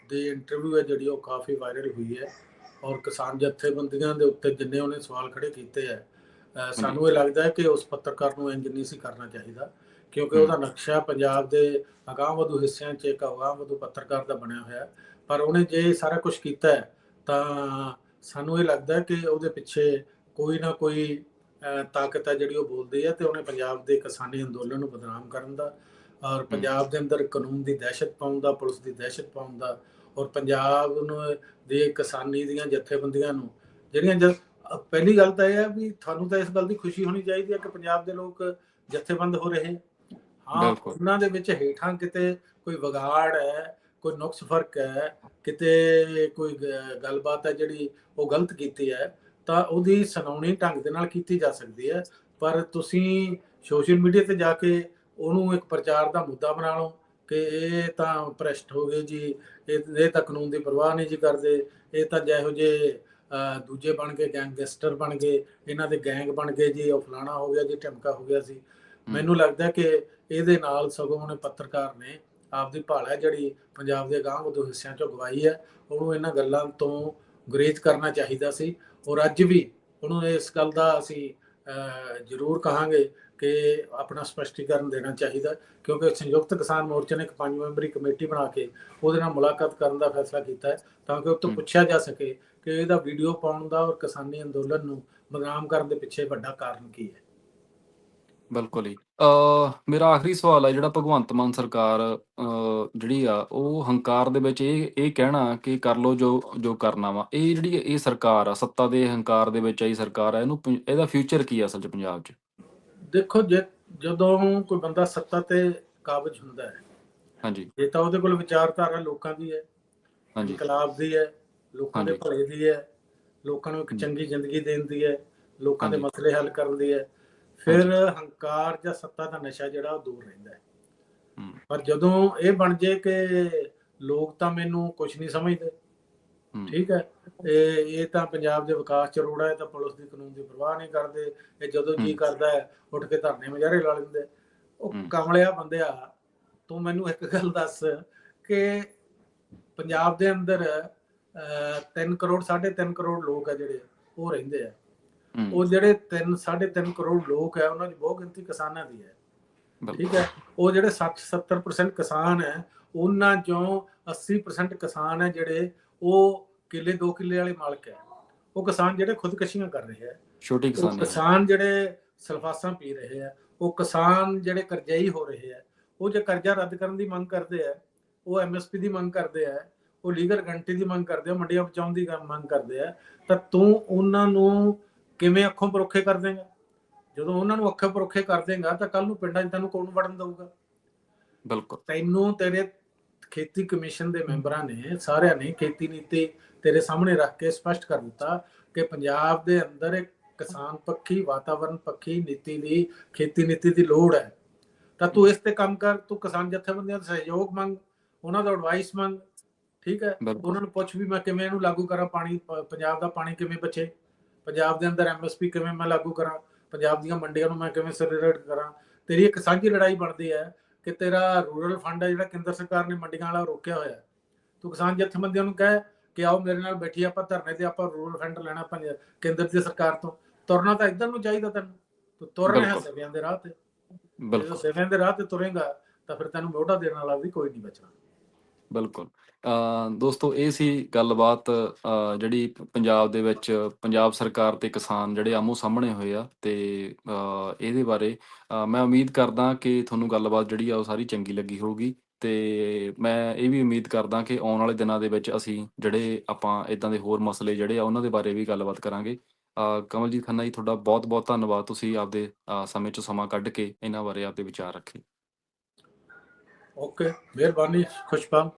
ਦੀ ਇੰਟਰਵਿਊ ਹੈ ਜਿਹੜੀ ਉਹ ਕਾਫੀ ਵਾਇਰਲ ਹੋਈ ਹੈ ਔਰ ਕਿਸਾਨ ਜਥੇਬੰਦੀਆਂ ਦੇ ਉੱਤੇ ਜਿੰਨੇ ਉਹਨੇ ਸਵਾਲ ਖੜੇ ਕੀਤੇ ਹੈ ਸਾਨੂੰ ਇਹ ਲੱਗਦਾ ਹੈ ਕਿ ਉਸ ਪੱਤਰਕਾਰ ਨੂੰ ਇੰਜ ਨਹੀਂ ਸੀ ਕਰਨਾ ਚਾਹੀਦਾ ਕਿਉਂਕਿ ਉਹਦਾ ਨਕਸ਼ਾ ਪੰਜਾਬ ਦੇ ਅਗਾਂਹਵਧੂ ਹਿੱਸਿਆਂ 'ਚ ਇੱਕ ਅਗਾਂਹਵਧੂ ਪੱਤਰਕਾਰ ਦਾ ਬਣਿਆ ਹੋਇਆ ਪਰ ਉਹਨੇ ਜੇ ਸਾਰਾ ਕੁਝ ਕੀਤਾ ਹੈ ਤਾਂ ਸਾਨੂੰ ਇਹ ਲੱਗਦਾ ਕਿ ਉਹਦੇ ਪਿੱਛੇ ਕੋਈ ਨਾ ਕੋਈ ਤਾਕਤ ਹੈ ਜਿਹੜੀ ਉਹ ਬੋਲਦੀ ਹੈ ਤੇ ਉਹਨੇ ਪੰਜਾਬ ਦੇ ਕਿਸਾਨੀ ਅੰਦੋਲਨ ਨੂੰ ਬਦਨਾਮ ਕਰਨ ਦਾ ਔਰ ਪੰਜਾਬ ਦੇ ਅੰਦਰ ਕਾਨੂੰਨ ਦੀ ਦਹਿਸ਼ਤ ਪਾਉਣ ਦਾ ਪੁਲਿਸ ਦੀ ਦਹਿਸ਼ਤ ਪਾਉਣ ਦਾ ਔਰ ਪੰਜਾਬ ਨੂੰ ਦੇ ਕਿਸਾਨੀ ਦੀਆਂ ਜਥੇਬੰਦੀਆਂ ਨੂੰ ਜਿਹੜੀਆਂ ਪਹਿਲੀ ਗੱਲ ਤਾਂ ਇਹ ਹੈ ਵੀ ਤੁਹਾਨੂੰ ਤਾਂ ਇਸ ਗੱਲ ਦੀ ਖੁਸ਼ੀ ਹੋਣੀ ਚਾਹੀਦੀ ਹੈ ਕਿ ਪੰਜਾਬ ਦੇ ਲੋਕ ਜਥੇਬੰਦ ਹੋ ਰਹੇ ਹਾਂ। ਉਹਨਾਂ ਦੇ ਵਿੱਚ ਹੇਠਾਂ ਕਿਤੇ ਕੋਈ ਵਿਗਾੜ ਹੈ ਕੋਈ ਨੁਕਸ ਫ਼ਰਕ ਹੈ ਕਿਤੇ ਕੋਈ ਗੱਲਬਾਤ ਹੈ ਜਿਹੜੀ ਉਹ ਗਲਤ ਕੀਤੀ ਹੈ ਤਾਂ ਉਹਦੀ ਸੁਣਾਉਣੀ ਢੰਗ ਦੇ ਨਾਲ ਕੀਤੀ ਜਾ ਸਕਦੀ ਹੈ। ਪਰ ਤੁਸੀਂ ਸੋਸ਼ਲ ਮੀਡੀਆ ਤੇ ਜਾ ਕੇ ਉਹਨੂੰ ਇੱਕ ਪ੍ਰਚਾਰ ਦਾ ਮੁੱਦਾ ਬਣਾ ਲਓ। ਕਿ ਇਹ ਤਾਂ ਭ੍ਰਸ਼ਟ ਹੋ ਗਏ ਜੀ ਇਹ ਇਹ ਤਾਂ ਕਾਨੂੰਨ ਦੀ ਪਰਵਾਹ ਨਹੀਂ ਜੀ ਕਰਦੇ ਇਹ ਤਾਂ ਜਿਹੋ ਜੇ ਦੂਜੇ ਬਣ ਕੇ ਗੈਂਗਸਟਰ ਬਣ ਗਏ ਇਹਨਾਂ ਦੇ ਗੈਂਗ ਬਣ ਗਏ ਜੀ ਉਹ ਫਲਾਣਾ ਹੋ ਗਿਆ ਜੀ ਢਮਕਾ ਹੋ ਗਿਆ ਸੀ। ਮੈਨੂੰ ਲੱਗਦਾ ਕਿ ਇਹਦੇ ਨਾਲ ਸਗੋਂ ਉਹਨੇ ਪੱਤਰਕਾਰ ਨੇ ਆਪਦੀ ਭਾਲ ਹੈ ਜਿਹੜੀ ਪੰਜਾਬ ਦੇ ਗਾਂਹ ਉਦੋਂ ਹਿੱਸਿਆਂ ਚੋਂ ਗਵਾਈ ਹੈ ਉਹਨੂੰ ਇਹਨਾਂ ਗੱਲਾਂ ਤੋਂ ਗੁਰੇਜ਼ ਕਰਨਾ ਚਾਹੀਦਾ ਸੀ। ਔਰ ਅੱਜ ਵੀ ਉਹਨੂੰ ਇਸ ਗੱਲ ਦਾ ਅਸੀਂ ਜ਼ਰੂਰ ਕਹਾਂਗੇ ਕਿ ਆਪਣਾ ਸਪਸ਼ਟੀਕਰਨ ਦੇਣਾ ਚਾਹੀਦਾ ਕਿਉਂਕਿ ਸੰਯੁਕਤ ਕਿਸਾਨ ਮੋਰਚੇ ਨੇ ਇੱਕ ਪੰਜ ਮੈਂਬਰੀ ਕਮੇਟੀ ਬਣਾ ਕੇ ਉਹਦੇ ਨਾਲ ਮੁਲਾਕਾਤ ਕਰਨ ਦਾ ਫੈਸਲਾ ਕੀਤਾ ਹੈ ਤਾਂ ਕਿ ਉਹ ਤੋਂ। ਪੁੱਛਿਆ ਜਾ ਸਕੇ ਕਿ ਇਹਦਾ ਵੀਡੀਓ ਪਾਉਣ ਦਾ ਔਰ ਕਿਸਾਨੀ ਅੰਦੋਲਨ ਨੂੰ ਬਦਨਾਮ ਕਰਨ ਦੇ ਪਿੱਛੇ ਵੱਡਾ ਕਾਰਨ ਕੀ ਹੈ।
ਬਿਲਕੁਲ ਹੀ ਅ ਮੇਰਾ ਆਖਰੀ ਸਵਾਲ ਹੈ ਜਿਹੜਾ ਭਗਵੰਤ ਮਾਨ ਸਰਕਾਰ ਜਿਹੜੀ ਆ ਉਹ ਹੰਕਾਰ ਦੇ ਵਿੱਚ ਇਹ ਇਹ ਕਹਿਣਾ ਕਿ ਕਰ ਲੋ ਜੋ ਜੋ ਕਰਨਾ ਵਾ। ਇਹ ਜਿਹੜੀ ਇਹ ਸਰਕਾਰ ਆ ਸੱਤਾ ਦੇ ਹੰਕਾਰ ਦੇ ਵਿੱਚ ਆਈ ਸਰਕਾਰ ਆ ਇਹਨੂੰ ਇਹਦਾ ਫਿਊਚਰ ਕੀ ਆ ਅਸਲ 'ਚ ਪੰਜਾਬ 'ਚ?
ਦੇਖੋ ਜੇ ਜਦੋਂ ਕੋਈ ਬੰਦਾ ਸੱਤਾ ਤੇ ਕਾਬਜ ਹੁੰਦਾ ਹੈ
ਹਾਂਜੀ
ਜੇ ਤਾਂ ਉਹਦੇ ਕੋਲ ਵਿਚਾਰਧਾਰਾ ਲੋਕਾਂ ਦੀ ਹੈ
ਹਾਂਜੀ
ਇਨਕਲਾਬ ਦੀ ਹੈ ਲੋਕਾਂ ਦੇ। ਭਲੇ ਦੀ ਹੈ ਲੋਕਾਂ ਨੂੰ ਇੱਕ। ਚੰਗੀ ਜ਼ਿੰਦਗੀ ਦੇਣ ਦੀ ਹੈ ਲੋਕਾਂ ਦੇ। ਮਸਲੇ ਹੱਲ ਕਰਨ ਦੀ ਹੈ ਫਿਰ ਹੰਕਾਰ ਜਾਂ ਸੱਤਾ ਦਾ ਨਸ਼ਾ ਜਿਹੜਾ ਉਹ ਦੂਰ ਰਹਿੰਦਾ ਹੈ ਪਰ ਜਦੋਂ ਇਹ ਬਣ ਜੇ ਕਿ ਲੋਕ ਤਾਂ ਮੈਨੂੰ ਕੁਝ ਨਹੀਂ ਸਮਝਦੇ ਠੀਕ ਹੈ ਇਹ ਇਹ ਤਾਂ ਪੰਜਾਬ ਦੇ ਵਿਕਾਸ ਚ ਰੋੜਾ ਹੈ ਤਾਂ ਪੁਲਿਸ ਦੀ ਕਾਨੂੰਨ ਦੀ ਪਰਵਾਹ ਨਹੀਂ ਕਰਦੇ। ਇਹ ਜਦੋਂ ਜੀ। ਕਰਦਾ ਹੈ ਉੱਠ ਕੇ ਧਰਨੇ ਮੁਜ਼ਾਹਰੇ ਲਾ ਲੈਂਦੇ। ਉਹ। ਕਮਲਿਆ ਬੰਦਿਆ ਤੂੰ ਮੈਨੂੰ ਇੱਕ ਗੱਲ ਦੱਸ ਕਿ ਪੰਜਾਬ ਦੇ ਅੰਦਰ 3 ਕਰੋੜ 3.5 ਕਰੋੜ ਲੋਕ ਆ ਜਿਹੜੇ ਉਹ ਰਹਿੰਦੇ ਆ। ਉਹ ਜਿਹੜੇ 3 3.5 ਕਰੋੜ ਲੋਕ ਆ ਉਹਨਾਂ ਦੀ ਬਹੁਤ ਗਿਣਤੀ ਕਿਸਾਨਾਂ ਦੀ ਹੈ। ਠੀਕ ਹੈ? ਉਹ ਜਿਹੜੇ 60 70% ਕਿਸਾਨ ਹੈ ਉਹਨਾਂ ਚੋਂ 80% ਕਿਸਾਨ ਹੈ ਜਿਹੜੇ ਉਹ ਕਿੱਲੇ 2 ਕਿੱਲੇ ਵਾਲੇ ਮਾਲਕ ਹੈ। ਉਹ ਕਿਸਾਨ ਜਿਹੜੇ ਖੁਦਕਸ਼ੀਆਂ ਕਰ ਰਹੇ ਹੈ।
ਛੋਟੀ ਕਿਸਾਨੀ
ਕਿਸਾਨ ਜਿਹੜੇ ਸਲਫਾਸਾਂ ਪੀ ਰਹੇ ਆ ਉਹ ਕਿਸਾਨ ਜਿਹੜੇ ਕਰਜ਼ਾਈ ਹੋ ਰਹੇ ਆ ਉਹ ਜੇ ਕਰਜ਼ਾ ਰੱਦ ਕਰਨ ਦੀ ਮੰਗ ਕਰਦੇ ਆ ਉਹ ਐਮਐਸਪੀ ਦੀ ਮੰਗ ਕਰਦੇ ਆ ਉਹ ਲੀਗਲ ਗਰੰਟੀ ਦੀ ਮੰਗ ਕਰਦੇ ਆ ਮੰਡੀਆਂ ਬਚਾਉਣ ਦੀ ਮੰਗ ਕਰਦੇ ਆ ਤਾਂ ਤੂੰ ਉਹਨਾਂ ਨੂੰ ਕਿਵੇਂ ਅੱਖੋਂ ਪਰੋਖੇ ਕਰ ਦੇਂਗਾ? ਜਦੋਂ ਉਹਨਾਂ ਨੂੰ ਅੱਖੋਂ ਪਰੋਖੇ ਕਰ ਦੇਂਗਾ ਤਾਂ ਕੱਲ ਨੂੰ ਪਿੰਡਾਂ 'ਚ ਤੈਨੂੰ ਕੌਣ ਵੜਨ ਦਊਗਾ?
ਬਿਲਕੁਲ।
ਤੈਨੂੰ ਤੇਰੇ ਖੇਤੀ ਕਮਿਸ਼ਨ ਦੇ ਮੈਂਬਰਾਂ ਨੇ ਸਾਰਿਆਂ ਨੇ ਖੇਤੀ ਨੀਤੀ ਤੇਰੇ ਸਾਹਮਣੇ ਰੱਖ ਕੇ ਸਪਸ਼ਟ ਕਰ ਦਿੱਤਾ ਕਿ ਪੰਜਾਬ ਦੇ ਅੰਦਰ ਇੱਕ ਕਿਸਾਨ ਪੱਖੀ ਵਾਤਾਵਰਣ ਪੱਖੀ ਨੀਤੀ ਦੀ ਖੇਤੀ ਨੀਤੀ ਦੀ ਲੋੜ ਹੈ। ਤਾਂ ਤੂੰ ਇਸ ਤੇ ਕੰਮ ਕਰ ਤੂੰ ਕਿਸਾਨ ਜਥੇਬੰਦੀਆਂ ਦਾ ਸਹਿਯੋਗ ਮੰਗ ਉਹਨਾਂ ਦਾ ਐਡਵਾਈਸ ਮੰਗ ਠੀਕ ਹੈ? ਉਹਨਾਂ ਨੂੰ ਪੁੱਛ ਵੀ ਮੈਂ ਕਿਵੇਂ ਇਹਨੂੰ ਲਾਗੂ ਕਰਾਂ ਪਾਣੀ ਪੰਜਾਬ ਦਾ ਪਾਣੀ ਕਿਵੇਂ ਬਚੇ? ਪੰਜਾਬ ਦੇ ਅੰਦਰ ਐਮਐਸਪੀ ਕਿਵੇਂ ਮੈਂ ਲਾਗੂ ਕਰਾਂ? ਪੰਜਾਬ ਦੀਆਂ ਮੰਡੀਆਂ ਨੂੰ ਮੈਂ ਕਿਵੇਂ ਸਰੇਰਟ ਕਰਾਂ? ਤੇਰੀ ਇੱਕ ਸਾਂਝੀ ਲੜਾਈ ਬਣਦੀ ਹੈ ਕਿ ਤੇਰਾ ਰੂਰਲ ਫੰਡ ਹੈ ਜਿਹੜਾ ਕੇਂਦਰ ਸਰਕਾਰ ਨੇ ਮੰਡੀਆਂ ਵਾਲਾ ਰੋਕਿਆ ਹੋਇਆ। ਤੂੰ ਕਿਸਾਨ ਜਥੇਬੰਦੀਆਂ ਨੂੰ ਕਹੇ ਕਿ ਆਓ ਮੇਰੇ ਨਾਲ ਬੈਠੀ ਆਪਾਂ ਧਰਨੇ ਤੇ ਆਪਾਂ ਰੂਰਲ ਫੰਡ ਲੈਣਾ ਪੰਜ ਕੇਂਦਰ ਦੀ ਸਰਕਾਰ ਤੋਂ। ਤੁਰਨਾ ਤਾਂ ਇਦਾਂ ਨੂੰ ਚਾਹੀਦਾ ਤੈਨੂੰ ਤੂੰ ਤੁਰ ਰਿਹਾ। ਸੇਵਿਆਂ ਦੇ ਰਾਹ ਤੇ।
ਬਿਲਕੁਲ।
ਸੇਵਿਆਂ ਦੇ ਰਾਹ ਤੇ ਤੁਰੇਗਾ ਤਾਂ ਫਿਰ ਤੈਨੂੰ ਮੋਢਾ ਦੇਣ ਵਾਲਾ ਵੀ ਕੋਈ ਨਹੀਂ ਬਚਣਾ।
ਬਿਲਕੁਲ। ਅ ਦੋਸਤੋ ਇਹ ਸੀ ਗੱਲਬਾਤ ਜਿਹੜੀ ਪੰਜਾਬ ਦੇ ਵਿੱਚ ਪੰਜਾਬ ਸਰਕਾਰ ਤੇ ਕਿਸਾਨ ਜਿਹੜੇ ਆਮੋ ਸਾਹਮਣੇ ਹੋਏ ਆ ਤੇ ਇਹਦੇ ਬਾਰੇ ਮੈਂ ਉਮੀਦ ਕਰਦਾ ਕਿ ਤੁਹਾਨੂੰ ਗੱਲਬਾਤ ਜਿਹੜੀ ਆ ਉਹ ਸਾਰੀ ਚੰਗੀ ਲੱਗੀ ਹੋਊਗੀ। ਤੇ ਮੈਂ ਇਹ ਵੀ ਉਮੀਦ ਕਰਦਾ ਕਿ ਆਉਣ ਵਾਲੇ ਦਿਨਾਂ ਦੇ ਵਿੱਚ ਅਸੀਂ ਜਿਹੜੇ ਆਪਾਂ ਇਦਾਂ ਦੇ ਹੋਰ ਮਸਲੇ ਜਿਹੜੇ ਆ ਉਹਨਾਂ ਦੇ ਬਾਰੇ ਵੀ ਗੱਲਬਾਤ ਕਰਾਂਗੇ। ਕਮਲਜੀਤ ਖੰਨਾ ਜੀ, ਤੁਹਾਡਾ ਬਹੁਤ-ਬਹੁਤ ਧੰਨਵਾਦ। ਤੁਸੀਂ ਆਪਦੇ ਸਮੇਂ ਚੋਂ ਸਮਾਂ ਕੱਢ ਕੇ ਇਹਨਾਂ ਬਾਰੇ ਆਪਦੇ ਵਿਚਾਰ ਰੱਖੇ।
ਓਕੇ, ਮਿਹਰਬਾਨੀ ਖੁਸ਼ਪਾਲ